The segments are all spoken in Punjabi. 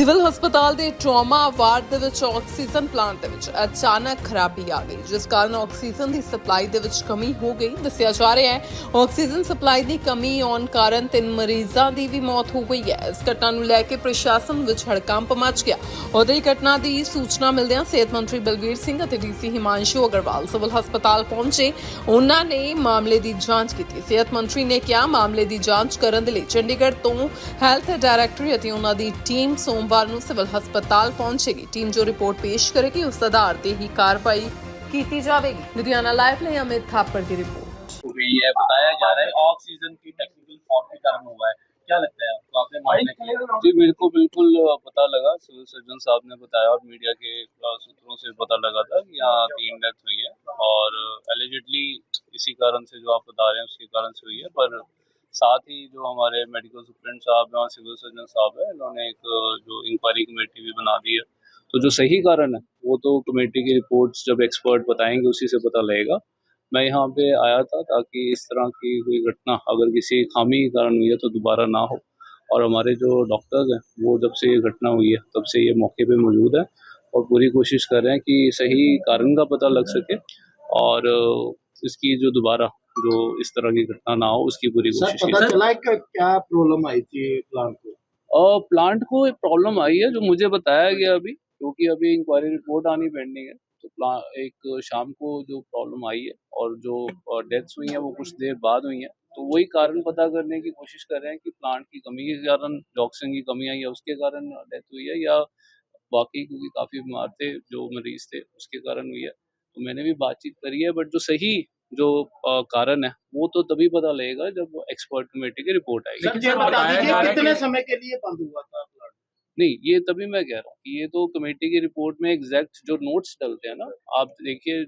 ਸਿਵਲ ਹਸਪਤਾਲ ਦੇ ਟਰੋਮਾ ਵਾਰਡ ਦੇ ਵਿੱਚ ਆਕਸੀਜਨ ਪਲਾਂਟ ਦੇ ਵਿੱਚ ਅਚਾਨਕ ਖਰਾਬੀ ਆ ਗਈ, ਜਿਸ ਕਾਰਨ ਆਕਸੀਜਨ ਦੀ ਸਪਲਾਈ ਦੇ ਵਿੱਚ ਕਮੀ ਹੋ ਗਈ। ਦੱਸਿਆ ਜਾ ਰਿਹਾ ਹੈ, ਆਕਸੀਜਨ ਸਪਲਾਈ ਦੀ ਕਮੀ ਆਉਣ ਕਾਰਨ ਤਿੰਨ ਮਰੀਜ਼ਾਂ ਦੀ ਵੀ ਮੌਤ ਹੋ ਗਈ ਹੈ। ਇਸ ਘਟਨਾ ਨੂੰ ਲੈ ਕੇ ਪ੍ਰਸ਼ਾਸਨ ਵਿੱਚ ਹੜਕੰਪ ਮਚ ਗਿਆ। ਉਦੋਂ ਹੀ ਘਟਨਾ ਦੀ ਸੂਚਨਾ ਮਿਲਦਿਆਂ ਸਿਹਤ ਮੰਤਰੀ ਬਲਵੀਰ ਸਿੰਘ ਅਤੇ ਡੀਸੀ ਹਿਮਾਂਸ਼ੂ ਅਗਰਵਾਲ ਸਿਵਲ ਹਸਪਤਾਲ ਪਹੁੰਚੇ। ਉਹਨਾਂ ਨੇ ਮਾਮਲੇ ਦੀ ਜਾਂਚ ਕੀਤੀ। ਸਿਹਤ ਮੰਤਰੀ ਨੇ ਕਿਹਾ, ਮਾਮਲੇ ਦੀ ਜਾਂਚ ਕਰਨ ਦੇ ਲਈ ਚੰਡੀਗੜ੍ਹ ਤੋਂ ਹੈਲਥ ਡਾਇਰੈਕਟਰੀ ਅਤੇ ਉਹਨਾਂ ਦੀ ਟੀਮ ਸੋਮਵਾਰ ਨੂੰ ਸਿਵਲ ਹਸਪਤਾਲ ਪਹੁੰਚੇਗੀ ਟੀਮ ਜੋ ਰਿਪੋਰਟ ਪੇਸ਼ ਕਰੇਗੀ ਉਸ ਆਧਾਰ ਤੇ ਹੀ ਕਾਰਵਾਈ ਕੀਤੀ ਜਾਵੇਗੀ ਲੁਧਿਆਣਾ ਲਾਈਵ ਲਈ ਅਮਿਤ ਥਾਪੜ ਦੀ रिपोर्ट हो गई है बताया जा रहा है ऑक्सीजन की टेक्निकल फॉल्ट के कारण हुआ है क्या लगता है आपको आपने मामले किया जी मेरे को बिल्कुल अ, पता लगा सिविल सर्जन साहब ने बताया और मीडिया के अ, सूत्रों से पता लगा था कि यहाँ तीन डेथ हुई है और एलिजिडली इसी कारण से जो आप बता रहे हैं उसके कारण से हुई है पर साथ ही जो हमारे मेडिकल सुप्रेंट साहब हैं और सिविल सर्जन साहब हैं, इन्होंने एक जो इंक्वायरी कमेटी भी बना दी है। तो जो सही कारण है, वो तो कमेटी की रिपोर्ट्स जब एक्सपर्ट बताएँगे, उसी से पता लगेगा। मैं यहाँ पे आया था ताकि इस तरह की कोई घटना, अगर किसी खामी के कारण हुई है तो दोबारा ना हो। और हमारे जो डॉक्टर्स हैं, वो जब से ये घटना हुई है, तब से ये मौके पे मौजूद है और पूरी कोशिश कर रहे हैं कि सही कारण का पता लग सके और इसकी जो दोबारा जो इस तरह की घटना ना हो उसकी पूरी कोशिश की। पता चला क्या प्रॉब्लम आई थी प्लांट को? और प्लांट को एक प्रॉब्लम आई है जो मुझे बताया गया अभी क्योंकि अभी इंक्वायरी रिपोर्ट आनी पेंडिंग है। तो एक शाम को जो प्रॉब्लम आई है और जो डेथ्स हुई हैं वो कुछ देर बाद हुई हैं। तो वही कारण पता करने की कोशिश कर रहे हैं कि प्लांट की कमी के कारण ऑक्सीजन की कमी आई है उसके कारण डेथ हुई है या बाकी क्योंकि काफ़ी बीमार थे जो मरीज़ थे उसके कारण हुई है। तो मैंने भी बातचीत करी है बट जो सही जो कारण है वो तो तभी पता लगेगा जब एक्सपर्ट कमेटी की रिपोर्ट आएगी। सर बता दीजिए कितने समय के लिए बंद हुआ था नहीं ये तभी मैं कह रहा हूँ कि ये तो कमेटी की रिपोर्ट में एग्जैक्ट जो नोट्स डलते हैं ना आप देखिए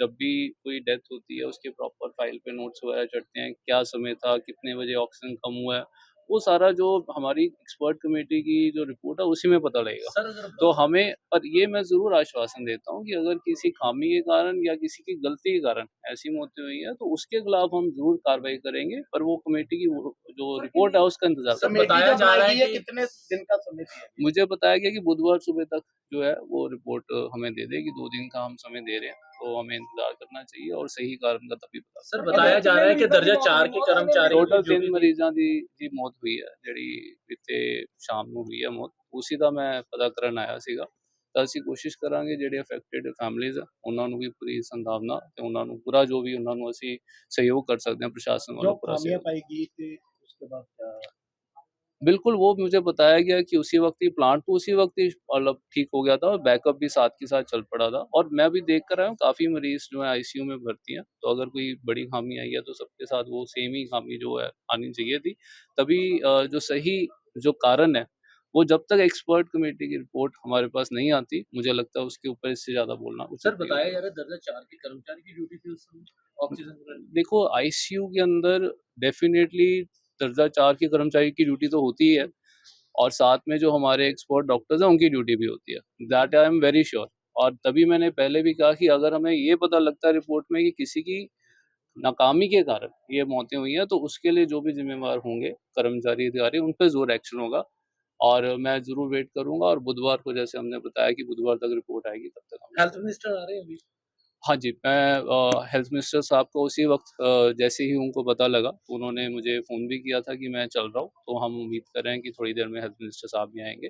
जब भी कोई डेथ होती है उसके प्रॉपर फ़ाइल पे नोट्स वगैरह चढ़ते हैं क्या समय था कितने बजे ऑक्सीजन कम हुआ है वो सारा जो हमारी एक्सपर्ट कमेटी की जो रिपोर्ट है उसी में पता लगेगा। तो हमें पर ये मैं ज़रूर आश्वासन देता हूँ कि अगर किसी खामी के कारण या किसी की गलती के कारण ऐसी मौतें हुई है तो उसके खिलाफ हम ज़रूर कार्रवाई करेंगे पर वो कमेटी की जो रिपोर्ट है उसका इंतज़ार बताया जा रहा है कि- कितने दिन का समय मुझे बताया गया कि बुधवार सुबह तक जो है वो रिपोर्ट हमें दे देगी दो दिन का हम समय दे रहे हैं। तो हमें इंतजार करना चाहिए और सही कारण का तभी पता सर बताया जा रहा है कि दर्जा चार के कर्मचारी ਟੋਟਲ जो ਤਿੰਨ भी- ਮਰੀਜ਼ਾਂ ਦੀ ਦੀ ਮੌਤ ਹੋਈ ਹੈ ਜਿਹੜੀ ਇੱਥੇ ਸ਼ਾਮ ਨੂੰ ਹੋਈ ਹੈ ਮੌਤ ਉਸੇ ਦਾ ਮੈਂ ਪਤਾ ਕਰਨ ਆਇਆ ਸੀਗਾ ਤਾਂ ਅਸੀਂ ਕੋਸ਼ਿਸ਼ ਕਰਾਂਗੇ ਜਿਹੜੇ ਅਫੈਕਟਡ ਫੈਮਲੀਜ਼ ਆ ਉਹਨਾਂ ਨੂੰ ਵੀ ਪੂਰੀ ਸੰਭਾਵਨਾ ਤੇ ਉਹਨਾਂ ਨੂੰ ਪੂਰਾ ਜੋ ਵੀ ਉਹਨਾਂ ਨੂੰ ਅਸੀਂ ਸਹਿਯੋਗ ਕਰ ਸਕਦੇ ਹਾਂ ਪ੍ਰਸ਼ਾਸਨ जो ਵੱਲੋਂ ਪੂਰਾ खामियां ਸਹਿਯੋਗ पाई गई थी उसके बाद क्या बिल्कुल वो मुझे बताया गया कि उसी वक्त ही प्लांट तो उसी वक्त ही मतलब ठीक हो गया था और बैकअप भी साथ के साथ चल पड़ा था और मैं भी देख कर आया हूँ काफ़ी मरीज़ जो है आईसीयू में भर्ती हैं। तो अगर कोई बड़ी खामी आई है तो सबके साथ वो सेम ही खामी जो है आनी चाहिए थी। तभी जो सही जो कारण है वो जब तक एक्सपर्ट कमेटी की रिपोर्ट हमारे पास नहीं आती मुझे लगता है उसके ऊपर इससे ज़्यादा बोलना सर बताया जा रहा है दर्जा चार के कर्मचारी की ड्यूटी थी उस समय ऑक्सीजन देखो आईसीयू के अंदर डेफिनेटली दर्जा चार के कर्मचारी की ड्यूटी तो होती ही और साथ में जो हमारे एक्सपर्ट डॉक्टर्स हैं, उनकी ड्यूटी भी होती है। That I am very sure और तभी मैंने पहले भी कहा कि अगर हमें ये पता लगता है रिपोर्ट में कि किसी की नाकामी के कारण ये मौतें हुई हैं तो उसके लिए जो भी जिम्मेवार होंगे कर्मचारी अधिकारी, उन पर ज़ोर एक्शन होगा। और मैं ज़रूर वेट करूँगा और बुधवार को जैसे हमने बताया कि बुधवार तक रिपोर्ट आएगी, तब तक हेल्थ मिनिस्टर आ रहे हैं अभी। हाँ जी मैं हेल्थ मिनिस्टर साहब को उसी वक्त अ, जैसे ही उनको पता लगा तो उन्होंने मुझे फ़ोन भी किया था कि मैं चल रहा हूँ तो हम उम्मीद कर रहे हैं कि थोड़ी देर में हेल्थ मिनिस्टर साहब भी आएंगे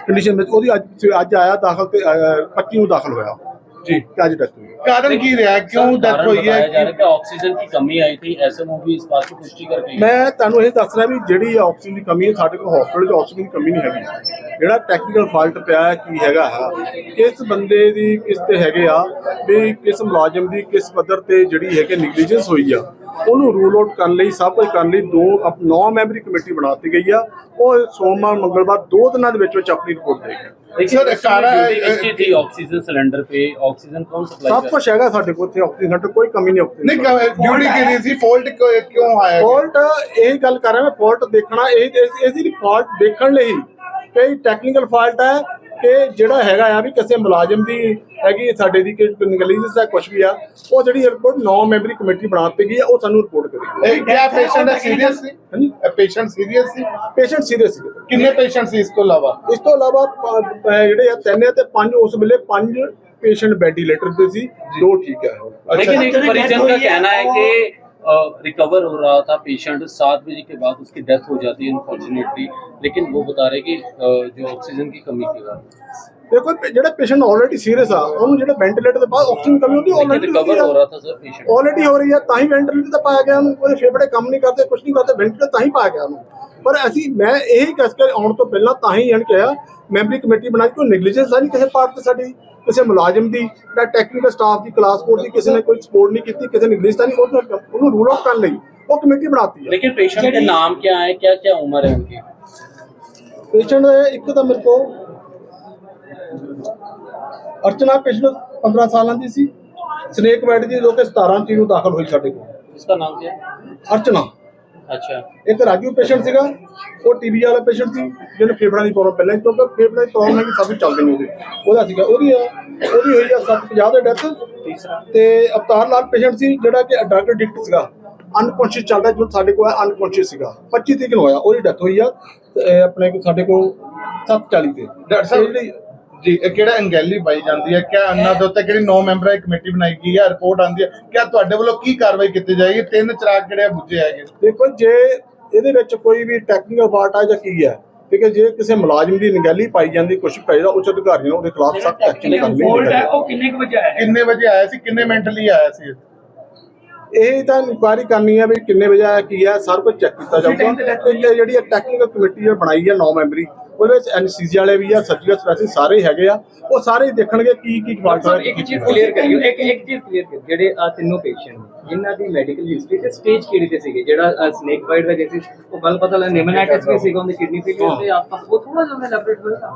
ਕੰਡੀਸ਼ਨ ਵਿੱਚ ਉਹਦੀ ਅੱਜ ਅੱਜ ਆਇਆ ਦਾਖਲ ਤੇ ਅਹ, 25 ਨੂੰ ਦਾਖਲ ਹੋਇਆ ਜੀ ਤੇ ਅੱਜ ਡੈਥ ਹੋਈ ਕਾਰਨ ਕੀ ਰਿਹਾ ਕਿਉਂ सर, ਡੈਥ कारण ਹੋਈ बताया जा रहा ਹੈ है कि ऑक्सीजन की कमी आई थी एसएमओ भी इस बात की पुष्टि कर गई है। ਮੈਂ ਤੁਹਾਨੂੰ ਇਹ ਦੱਸ ਰਿਹਾ ਵੀ ਜਿਹੜੀ ਆਕਸੀਜਨ ਦੀ ਕਮੀ ਹੈ ਸਾਡੇ ਕੋਲ ਹਸਪੀਟਲ 'ਚ ਆਕਸੀਜਨ ਦੀ ਕਮੀ ਨਹੀਂ ਹੈਗੀ ਜਿਹੜਾ ਟੈਕਨੀਕਲ ਫਾਲਟ ਪਿਆ ਹੈ ਕੀ ਹੈਗਾ ਹੈ ਕਿਸ ਬੰਦੇ ਦੀ ਕਿਸ ਤੇ ਹੈਗੇ ਆ ਵੀ ਕਿਸ ਮੁਲਾਜ਼ਮ ਦੀ ਕਿਸ ਪੱਧਰ ਤੇ ਜਿਹੜੀ ਹੈ ਕਿ ਨੈਗਲੀਜੈਂਸ ਹੋਈ ਆ ਉਹਨੂੰ ਰੂਲ ਆਊਟ ਕਰਨ ਲਈ ਸਭ ਕੁਝ ਕਰਨ ਲਈ ਦੋ ਨੌ ਮੈਂਬਰੀ ਕਮੇਟੀ ਬਣਾ ਦਿੱਤੀ ਗਈ ਆ ਉਹ ਸੋਮਵਾਰ ਮੰਗਲਵਾਰ ਦੋ ਦਿਨਾਂ ਦੇ ਵਿੱਚ ਵਿੱਚ ਆਪਣੀ ਰਿਪੋਰਟ ਦੇਗੀ देखिए सर, सारा- ड्यूटी किसकी थी ऑक्सीजन सिलेंडर पे ऑक्सीजन कौन सप्लाई ਸਭ ਕੁਝ ਹੈਗਾ ਸਾਡੇ ਕੋਲ ਇੱਥੇ ਆਕਸੀਜਨ ਸੈਂਟਰ ਕੋਈ ਕਮੀ ਨਹੀਂ ਨਹੀਂ ਆਕਸੀਜਨ ਡਿਊਟੀ ਕੀ ਨਹੀਂ ਸੀ ਫਾਲਟ ਕਿਉਂ ਆਇਆ ਫਾਲਟ ਇਹ ਗੱਲ ਕਰ ਰਿਹਾ ਮੈਂ ਫਾਲਟ ਦੇਖਣਾ ਇਹ ਇਹ- ਇਹਦੀ ਫਾਲਟ ਦੇਖਣ ਲਈ ਕਈ ਟੈਕਨੀਕਲ ਫਾਲਟ ਹੈ ਕਿ ਜਿਹੜਾ ਹੈਗਾ ਆ ਵੀ ਕਿਸੇ ਮੁਲਾਜ਼ਮ ਦੀ ਹੈਗੀ ਸਾਡੇ ਦੀ ਨਿਗਲੀਜੈਂਸ ਹੈ ਕੁਝ ਵੀ ਆ ਉਹ ਜਿਹੜੀ ਰਿਪੋਰਟ 9 ਮੈਂਬਰੀ ਕਮੇਟੀ ਬਣਾ ਤੇ ਗਈ ਆ ਉਹ ਸਾਨੂੰ ਰਿਪੋਰਟ ਕਰੇ ਇਹ ਕਿਆ ਪੇਸ਼ੈਂਟ ਸੀਰੀਅਸ ਸੀ? ਹਾਂਜੀ। ਪੇਸ਼ੈਂਟ ਸੀਰੀਅਸ ਸੀ? ਪੇਸ਼ੈਂਟ ਸੀਰੀਅਸ ਸੀ। ਕਿੰਨੇ ਪੇਸ਼ੈਂਟ ਸੀ ਇਸ ਤੋਂ ਇਲਾਵਾ? ਇਸ ਤੋਂ ਇਲਾਵਾ ਜਿਹੜੇ ਆ ਤਿੰਨ ਤੇ ਪੰਜ ਉਸ ਵੇਲੇ ਪੰਜ ਪੇਸ਼ੈਂਟ ਵੈਂਟੀਲੇਟਰ ਤੇ ਸੀ। ਦੋ ਠੀਕ ਆ। ਲੇਕਿਨ ਇੱਕ ਪਰਿਜਨ ਦਾ ਕਹਿਣਾ ਹੈ ਕਿ रिकवर हो रहा था पेशेंट सात बजे के बाद उसकी डेथ हो जाती है अनफॉर्चुनेटली लेकिन वो बता रहे कि अ, जो ऑक्सीजन की कमी के कारण ਦੇਖੋ ਜਿਹੜਾ ਪੇਸ਼ੈਂਟ ਆਲਰੇਡੀ ਸੀਰੀਅਸ ਆ ਉਹਨੂੰ ਜਿਹੜਾ ਵੈਂਟੀਲੇਟਰ ਦੇ ਬਾਅਦ ਆਕਸੀਜਨ ਕਮੀ ਹੁੰਦੀ ਆਲਰੇਡੀ ਰਿਕਵਰ ਹੋ ਰਿਹਾ ਤਾਂ ਸਰ ਪੇਸ਼ੈਂਟ ਆਲਰੇਡੀ ਹੋ ਰਹੀ ਆ ਤਾਂ ਹੀ ਵੈਂਟੀਲੇਟਰ ਤੇ ਪਾਇਆ ਗਿਆ ਉਹਨੂੰ ਉਹਦੇ ਫੇਫੜੇ ਕੰਮ ਨਹੀਂ ਕਰਦੇ ਕੁਝ ਨਹੀਂ ਕਰਦੇ ਵੈਂਟੀਲੇਟਰ ਤਾਂ ਹੀ ਪਾਇਆ ਗਿਆ ਉਹਨੂੰ। ਪਰ ਅਸੀਂ ਮੈਂ ਇਹ ਕਸ ਕੇ ਆਉਣ ਤੋਂ ਪਹਿਲਾਂ ਤਾਂ ਹੀ ਯਾਨੀ ਕਿਹਾ ਮੈਂਬਰੀ ਕਮੇਟੀ ਬਣਾ ਕੇ ਨੈਗਲੀਜੈਂਸ ਆ ਨਹੀਂ ਕਿਸੇ ਪਾਰਟ ਤੇ ਸਾਡੀ ਕਿਸੇ ਮੁਲਾਜ਼ਮ ਦੀ ਜਾਂ ਟੈਕਨੀਕਲ ਸਟਾਫ ਦੀ ਕਲਾਸ ਕੋਡ ਦੀ ਕਿਸੇ ਨੇ ਕੋਈ ਸਪੋਰਟ ਨਹੀਂ ਕੀਤੀ ਕਿਸੇ ਨੇ ਇੰਗਲਿਸ਼ ਤਾਂ ਨਹੀਂ ਉਹਨੂੰ ਰੂਲ ਆਊਟ ਕਰਨ ਲਈ ਉਹ ਕਮੇਟੀ ਬਣਾਤੀ ਹੈ ਲੇਕਿਨ ਪੇਸ਼ੈਂਟ ਦਾ ਨਾਮ ਕੀ ਹੈ ਕਿਆ ਕਿਆ ਉਮਰ ਹੈ ਉਨਕੀ ਪੇਸ਼ੈਂਟ ਇੱਕ ਤਾਂ ਮੇਰੇ ਕੋਲ ਅਰਚਨਾ ਪੇਸ਼ੈਂਟ 15 ਸਾਲਾਂ ਦੀ ਸੀ ਸਨੇਕ ਵਾਈਟ ਦੀ ਜੋ ਕਿ 17 ਤਰੀਕ ਨੂੰ ਦਾਖਲ ਹੋਈ ਸਾਡੇ ਕੋਲ उसका नाम क्या है ਅਰਚਨਾ अच्छा ਇੱਕ ਰਾਜੂ ਪੇਸ਼ੈਂਟ ਸੀਗਾ ਉਹ ਟੀਬੀ ਵਾਲਾ ਪੇਸ਼ੈਂਟ ਸੀ ਜਿਹਨੂੰ ਫੇਫੜਾਂ ਦੀ ਪ੍ਰੋਬਲਮ ਪਹਿਲਾਂ ਹੀ ਕਿਉਂਕਿ ਫੇਫੜਾਂ ਦੀ ਪ੍ਰੋਬਲਮ ਹੈ ਕਿ ਸਭ ਕੁਝ ਚੱਲਦੇ ਨਹੀਂ ਉਹਦੇ ਉਹਦਾ ਸੀਗਾ ਉਹਦੀ ਆ ਉਹਦੀ ਹੋਈ ਆ 750 ਦੇ ਡੈਥ ਤੇ ਅਵਤਾਰ ਲਾਲ ਪੇਸ਼ੈਂਟ ਸੀ ਜਿਹੜਾ ਕਿ ਡਰਗ ਐਡਿਕਟ ਸੀਗਾ ਅਨਕੌਂਸ਼ੀਅਸ ਚੱਲਦਾ ਜੋ ਸਾਡੇ ਕੋਲ ਅਨਕੌਂਸ਼ੀਅਸ ਸੀਗਾ 25 ਤਰੀਕ ਨੂੰ ਹੋਇਆ ਉਹਦੀ ਡੈਥ ਹੋਈ ਆ ਤੇ ਇਹ ਆਪਣੇ ਕੋਲ ਸਾਡੇ ਕੋਲ 740 ਤੇ ਡਾਕਟਰ ਸਾਹਿਬ ਇਹ ਜਿਹੜੀ ਜੀ ਇਹ ਕਿਹੜਾ ਅੰਗੈਲੀ ਪਾਈ ਜਾਂਦੀ ਹੈ? ਕਿਆ ਅੰਨਾ ਦੇ ਉੱਤੇ ਕਿਹੜੀ 9 ਮੈਂਬਰਾਂ ਦੀ ਕਮੇਟੀ ਬਣਾਈ ਗਈ ਹੈ? ਰਿਪੋਰਟ ਆਂਦੀ ਹੈ? ਕਿਆ ਤੁਹਾਡੇ ਵੱਲੋਂ ਕੀ ਕਾਰਵਾਈ ਕੀਤੀ ਜਾਏਗੀ? ਤਿੰਨ ਚਿਰਾਗ ਕਿਹੜੇ ਬੁੱਝੇ ਹੈਗੇ। ਦੇਖੋ ਜੇ ਇਹਦੇ ਵਿੱਚ ਕੋਈ ਵੀ ਟੈਕਨੀਕਲ ਫਾਲਟ ਆ ਜਾਂ ਕੀ ਹੈ ਠੀਕ ਹੈ ਜੇ ਕਿਸੇ ਮੁਲਾਜ਼ਮ ਦੀ ਨਿਗਹਿਲੀ ਪਾਈ ਜਾਂਦੀ ਕੁਝ ਪਈ ਦਾ ਉੱਚ ਅਧਿਕਾਰੀ ਨੂੰ ਉਹਦੇ ਖਿਲਾਫ ਸਖਤ ਐਕਸ਼ਨ ਕਰਨੀ ਫੋਲਟ ਹੈ। ਉਹ ਕਿੰਨੇ ਕੁ ਵਜੇ ਆਇਆ ਕਿੰਨੇ ਵਜੇ ਆਇਆ ਸੀ? ਕਿੰਨੇ ਮੈਂਟਲੀ ਆਇਆ ਸੀ ਇਹ? ਤਾਂ ਇਨਕੁਆਇਰੀ ਕਰਨੀ ਹੈ ਵੀ ਕਿੰਨੇ ਵਜੇ ਆਇਆ ਕੀ ਹੈ ਸਾਰਾ ਕੁਝ ਚੈੱਕ ਕੀਤਾ ਜਾਊਗਾ। ਤੇ ਜਿਹੜੀ ਟੈਕਨੀਕਲ ਕਮੇਟੀ ਬਣਾਈ ਹੈ 9 ਮੈਂਬਰੀ ਉਹਦੇ ਵਿੱਚ ਐਨਸੀਸੀ ਵਾਲੇ ਵੀ ਆ ਸਰਜੀਕਲ ਸਪੈਸ਼ਲਿਸਟ ਸਾਰੇ ਹੈਗੇ ਆ। ਉਹ ਸਾਰੇ ਦੇਖਣਗੇ ਕੀ ਕੀ ਫਾਲਟ ਸਰ ਇੱਕ ਚੀਜ਼ ਕਲੀਅਰ ਕਰਿਓ ਇੱਕ ਇੱਕ ਚੀਜ਼ ਕਲੀਅਰ ਕਰ ਜਿਹੜੇ ਆ ਤਿੰਨੋਂ ਪੇਸ਼ੈਂਟ ਨੇ ਜਿਨ੍ਹਾਂ ਦੀ ਮੈਡੀਕਲ ਹਿਸਟਰੀ ਤੇ ਸਟੇਜ ਕਿਹੜੀ ਤੇ ਸੀਗੇ? ਜਿਹੜਾ ਸਨੇਕ ਬਾਈਟ ਦਾ ਕੇਸ ਉਹ ਗੱਲ ਪਤਾ ਲੱਗਾ ਨਿਮੋਨਾਈਟਿਸ ਵੀ ਸੀਗਾ ਉਹਦੀ ਕਿਡਨੀ ਫੇਲਿਅਰ ਤੇ ਆਪਾਂ ਉਹ ਥੋੜਾ ਜਿਹਾ ਲੈਬੋਰੇਟਰੀ ਹੋਇਆ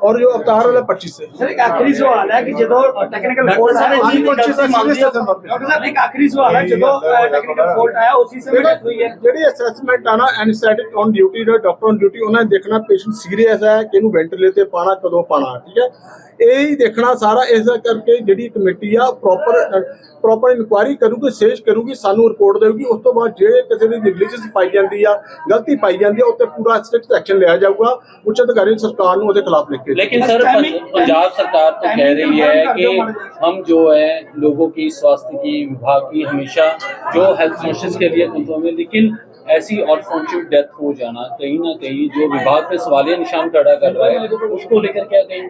और जो अवतार वाला पच्चीस से ਸਰ ਇੱਕ ਆਖਰੀ ਸਵਾਲ ਹੈ ਕਿ ਜਦੋਂ ਟੈਕਨੀਕਲ ਫੋਲਟ ਆਇਆ ਉਸੇ Unconscious ਹੈ, serious ਹੈ ਸਰ। ਡਾਕਟਰ ਸਾਹਿਬ ਇੱਕ ਆਖਰੀ ਸਵਾਲ ਹੈ ਜਦੋਂ ਟੈਕਨੀਕਲ ਫੋਲਟ ਆਇਆ ਉਸੇ ਸਮੇਂ ਡੈਥ ਹੋਈ ਹੈ ਜਿਹੜੀ ਅਸੈਸਮੈਂਟ ਆ ਨਾ ਐਨਸਥੈਟਿਕ ਔਨ ਡਿਊਟੀ ਦਾ ਡਾਕਟਰ ਔਨ ਡਿਊਟੀ ਉਹਨਾਂ ਨੇ ਦੇਖਣਾ ਪੇਸ਼ੈਂਟ ਸੀਰੀਅਸ ਹੈ ਕਿ ਇਹਨੂੰ ਵੈਂਟੀਲੇਟਰ ਤੇ ਪਾਣਾ ਕਦੋਂ ਪਾਣਾ ਠੀਕ ਹੈ ਇਹ ਹੀ ਦੇਖਣਾ ਸਾਰਾ ਇਸ ਕਰਕੇ ਜਿਹੜੀ ਕਮੇਟੀ ਆ ਪ੍ਰੋਪਰ ਪ੍ਰੋਪਰ ਇਨਕੁਆਇਰੀ ਕਰੂਗੀ ਸੇਜ ਕਰੂਗੀ ਸਾਨੂੰ ਰਿਪੋਰਟ ਦੇਊਗੀ ਉਸ ਤੋਂ ਬਾਅਦ ਜਿਹੜੇ ਕਿਸੇ ਦੀ ਨੈਗਲੀਜੈਂਸ ਪਾਈ ਜਾਂਦੀ ਆ ਗਲਤੀ ਪਾਈ ਜਾਂਦੀ ਆ ਉੱਤੇ ਪੂਰਾ ਸਟ੍ਰਿਕਟ ਐਕਸ਼ਨ ਲਿਆ ਜਾਊਗਾ ਉੱਚ ਅਧਿਕਾਰੀ ਸਰਕਾਰ ਨੂੰ ਉਹਦੇ ਖਿਲਾਫ ਲਿਖ ਕੇ लेकिन बस सर timing- पंज- पंजाब सरकार तो कह timing रही confirm है कर कि दो हमारे पास। हम जो है लोगों की स्वास्थ्य की विभाग की हमेशा जो हेल्थ कॉन्शियस के लिए कंफर्म है लेकिन ऐसी ऑर्फनशिप डेथ हो जाना, कहीं ना कहीं जो विभाग पे सवालिया निशान खड़ा कर रहा है, उसको लेकर क्या कहेंगे?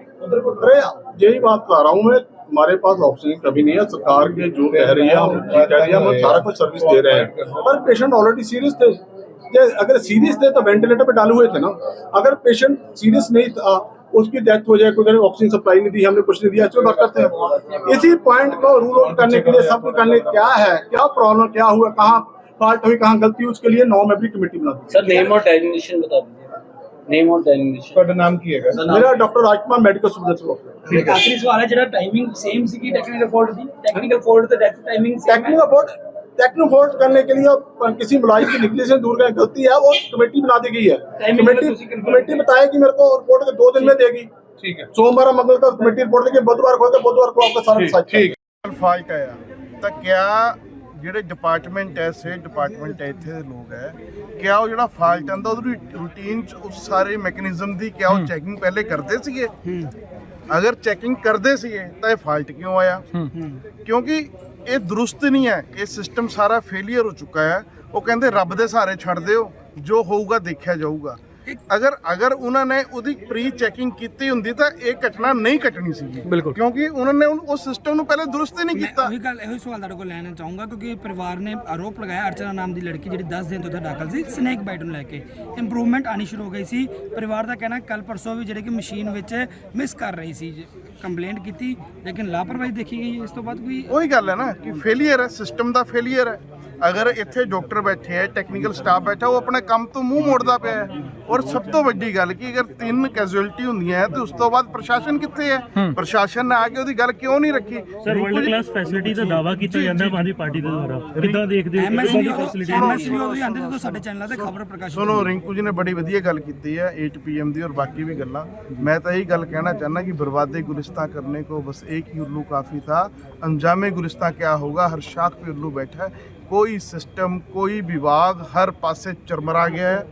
यही बात बता रहा हूँ मैं, हमारे पास ऑप्शन कभी नहीं है, सरकार के जो कह रही है, हम कह रही है, हम सारा कुछ सर्विस दे रहे हैं। पर पेशेंट ऑलरेडी सीरियस थे। अगर सीरियस थे तो वेंटिलेटर पे डाले हुए थे ना। अगर पेशेंट सीरियस नहीं था, उसकी डेथ हो जाए, कोई ऑक्सीजन सप्लाई नहीं दी, हमने कुछ नहीं दिया बात करते हैं। इसी पॉइंट को रूल आउट करने के लिए सब करने, क्या है, क्या प्रॉब्लम क्या हुआ, कहाँ पार्ट हुई कहाँ गलती हुई उसके लिए नौ मेंबरी कमेटी बना दी। सर नेम और डेजिग्नेशन बता दीजिए। नेम टाइमिंग टेक्निकल करने के लिए किसी मुलाजिम की निकली से दूर का गलती है और कमेटी बना दी गई है। कमेटी कमेटी बताएगी मेरे को रिपोर्ट दो दिन में देगी। ठीक है। सोमवार मंगलवार कमेटी रिपोर्ट देगी बुधवार को बुधवार को आपका सारा ठीक तो क्या ਜਿਹੜੇ ਡਿਪਾਰਟਮੈਂਟ ਹੈ ਸੇ ਡਿਪਾਰਟਮੈਂਟ ਹੈ ਇੱਥੇ ਦੇ ਲੋਕ ਹੈ ਕਿਆ ਉਹ ਜਿਹੜਾ ਫਾਲਟ ਆਂਦਾ ਉਹਦੀ ਰੂਟੀਨ ਚ ਉਸ ਸਾਰੇ ਮੈਕੈਨਿਜ਼ਮ ਦੀ ਕਿਆ ਉਹ ਚੈਕਿੰਗ ਪਹਿਲੇ ਕਰਦੇ ਸੀਗੇ? ਅਗਰ ਚੈਕਿੰਗ ਕਰਦੇ ਸੀਗੇ ਤਾਂ ਇਹ ਫਾਲਟ ਕਿਉਂ ਆਇਆ? ਕਿਉਂਕਿ ਇਹ ਦਰੁਸਤ ਨਹੀਂ ਹੈ ਇਹ ਸਿਸਟਮ ਸਾਰਾ ਫੇਲਿਅਰ ਹੋ ਚੁੱਕਾ ਹੈ। ਉਹ ਕਹਿੰਦੇ ਰੱਬ ਦੇ ਸਹਾਰੇ ਛੱਡ ਦਿਓ ਜੋ ਹੋਊਗਾ ਦੇਖਿਆ ਜਾਊਗਾ। ਅਗਰ ਅਗਰ ਉਹਨਾਂ ਨੇ ਉਹਦੀ ਪ੍ਰੀ ਚੈਕਿੰਗ ਕੀਤੀ ਹੁੰਦੀ ਤਾਂ ਇਹ ਘਟਨਾ ਨਹੀਂ ਘਟਣੀ ਸੀਗੀ। ਬਿਲਕੁਲ। ਕਿਉਂਕਿ ਉਹਨਾਂ ਨੇ ਉਹ- ਉਸ ਸਿਸਟਮ ਨੂੰ ਪਹਿਲੇ ਦਰੁਸਤ ਹੀ ਨਹੀਂ ਮੈਂ ਕੀਤਾ। ਉਹੀ ਗੱਲ ਇਹੋ ਸਵਾਲ ਤੁਹਾਡੇ ਕੋਲ ਲੈਣਾ ਚਾਹੂੰਗਾ ਕਿਉਂਕਿ ਪਰਿਵਾਰ ਨੇ ਆਰੋਪ ਲਗਾਇਆ ਅਰਚਨਾ ਨਾਮ ਦੀ ਲੜਕੀ ਜਿਹੜੀ 10 ਦਿਨ ਤੋਂ ਉੱਥੇ ਦਾਖਲ ਸੀ ਸਨੇਕ ਬਾਈਟ ਨੂੰ ਲੈ ਕੇ। ਇੰਪਰੂਵਮੈਂਟ ਆਣੀ ਸ਼ੁਰੂ ਹੋ ਗਈ ਸੀ। ਪਰਿਵਾਰ ਦਾ ਕਹਿਣਾ ਕੱਲ ਪਰਸੋਂ ਵੀ ਜਿਹੜੇ ਕਿ ਮਸ਼ੀਨ ਵਿੱਚ ਮਿਸ ਕਰ ਰਹੀ ਸੀ ਕੰਪਲੇਂਟ ਕੀਤੀ ਲੇਕਿਨ ਲਾਪਰਵਾਹੀ ਦੇਖੀ ਗਈ ਇਸ ਤੋਂ ਬਾਅਦ ਕੋਈ ਉਹੀ ਗੱਲ ਹੈ ਨਾ ਕਿ ਫੇਲਿਅਰ ਹੈ ਸਿਸਟਮ ਦਾ ਫੇਲਿਅਰ ਹੈ। ਅਗਰ ਇੱਥੇ ਡਾਕਟਰ ਬੈਠੇ ਹੈ ਟੈਕਨੀਕਲ ਸਟਾਫ ਬੈਠਾ ਉਹ ਆਪਣੇ ਕੰਮ ਤੋਂ ਮੂੰਹ ਮੋੜਦਾ ਪਿਆ ਹੈ ਔਰ ਸਭ ਤੋਂ ਵੱਡੀ ਗੱਲ ਕਿ ਅਗਰ ਤਿੰਨ ਕੈਜੁਅਲਟੀ ਹੁੰਦੀਆਂ ਹੈ ਤੇ ਉਸ ਤੋਂ ਬਾਅਦ ਪ੍ਰਸ਼ਾਸਨ ਕਿੱਥੇ ਹੈ ਪ੍ਰਸ਼ਾਸਨ ਨੇ ਆ ਕੇ ਉਹਦੀ ਗੱਲ ਕਿਉਂ ਨਹੀਂ ਰੱਖੀ ਸਰ ਬਿਲਕੁਲ ਵਰਲਡ ਜੀ। ਕਲਾਸ ਫੈਸਿਲਿਟੀ ਦਾ ਦਾਵਾ ਕੀਤਾ ਜਾਂਦਾ ਹੈ ਭਾਰਤੀ ਪਾਰਟੀ ਦੇ ਦੁਆਰਾ ਕਿੱਦਾਂ ਦੇਖਦੇ ਹੋ ਕਿ ਐਮਐਸਪੀ ਕਿੱਦਾਂ ਦੀ ਫੈਸਿਲਿਟੀ ਐਮਐਸਪੀ ਉਹ ਵੀ ਆਂਦੇ ਜਦੋਂ ਸਾਡੇ ਚੈਨਲਾਂ ਤੇ ਖਬਰ ਪ੍ਰਕਾਸ਼ਿਤ ਸੁਣੋ ਰਿੰਕੂ ਜੀ ਨੇ ਬੜੀ ਵਧੀਆ ਗੱਲ ਕੀਤੀ ਹੈ 8 ਪੀਐਮ ਦੀ ਔਰ ਬਾਕੀ ਵੀ ਗੱਲਾਂ ਮੈਂ ਤਾਂ ਇਹੀ ਗੱਲ ਕਹਿਣਾ ਚਾਹਨਾ ਕਿ बर्बादे गुलिस्तां करने को बस एक ही उल्लू काफ़ी था अंजाम गुलिस्तां क्या होगा हर शाख पे उल्लू बैठा है ਕੋਈ ਸਿਸਟਮ ਕੋਈ ਵਿਵਾਦ ਹਰ ਪਾਸੇ ਚਰਮਰਾ ਗਿਆ ਹੈ।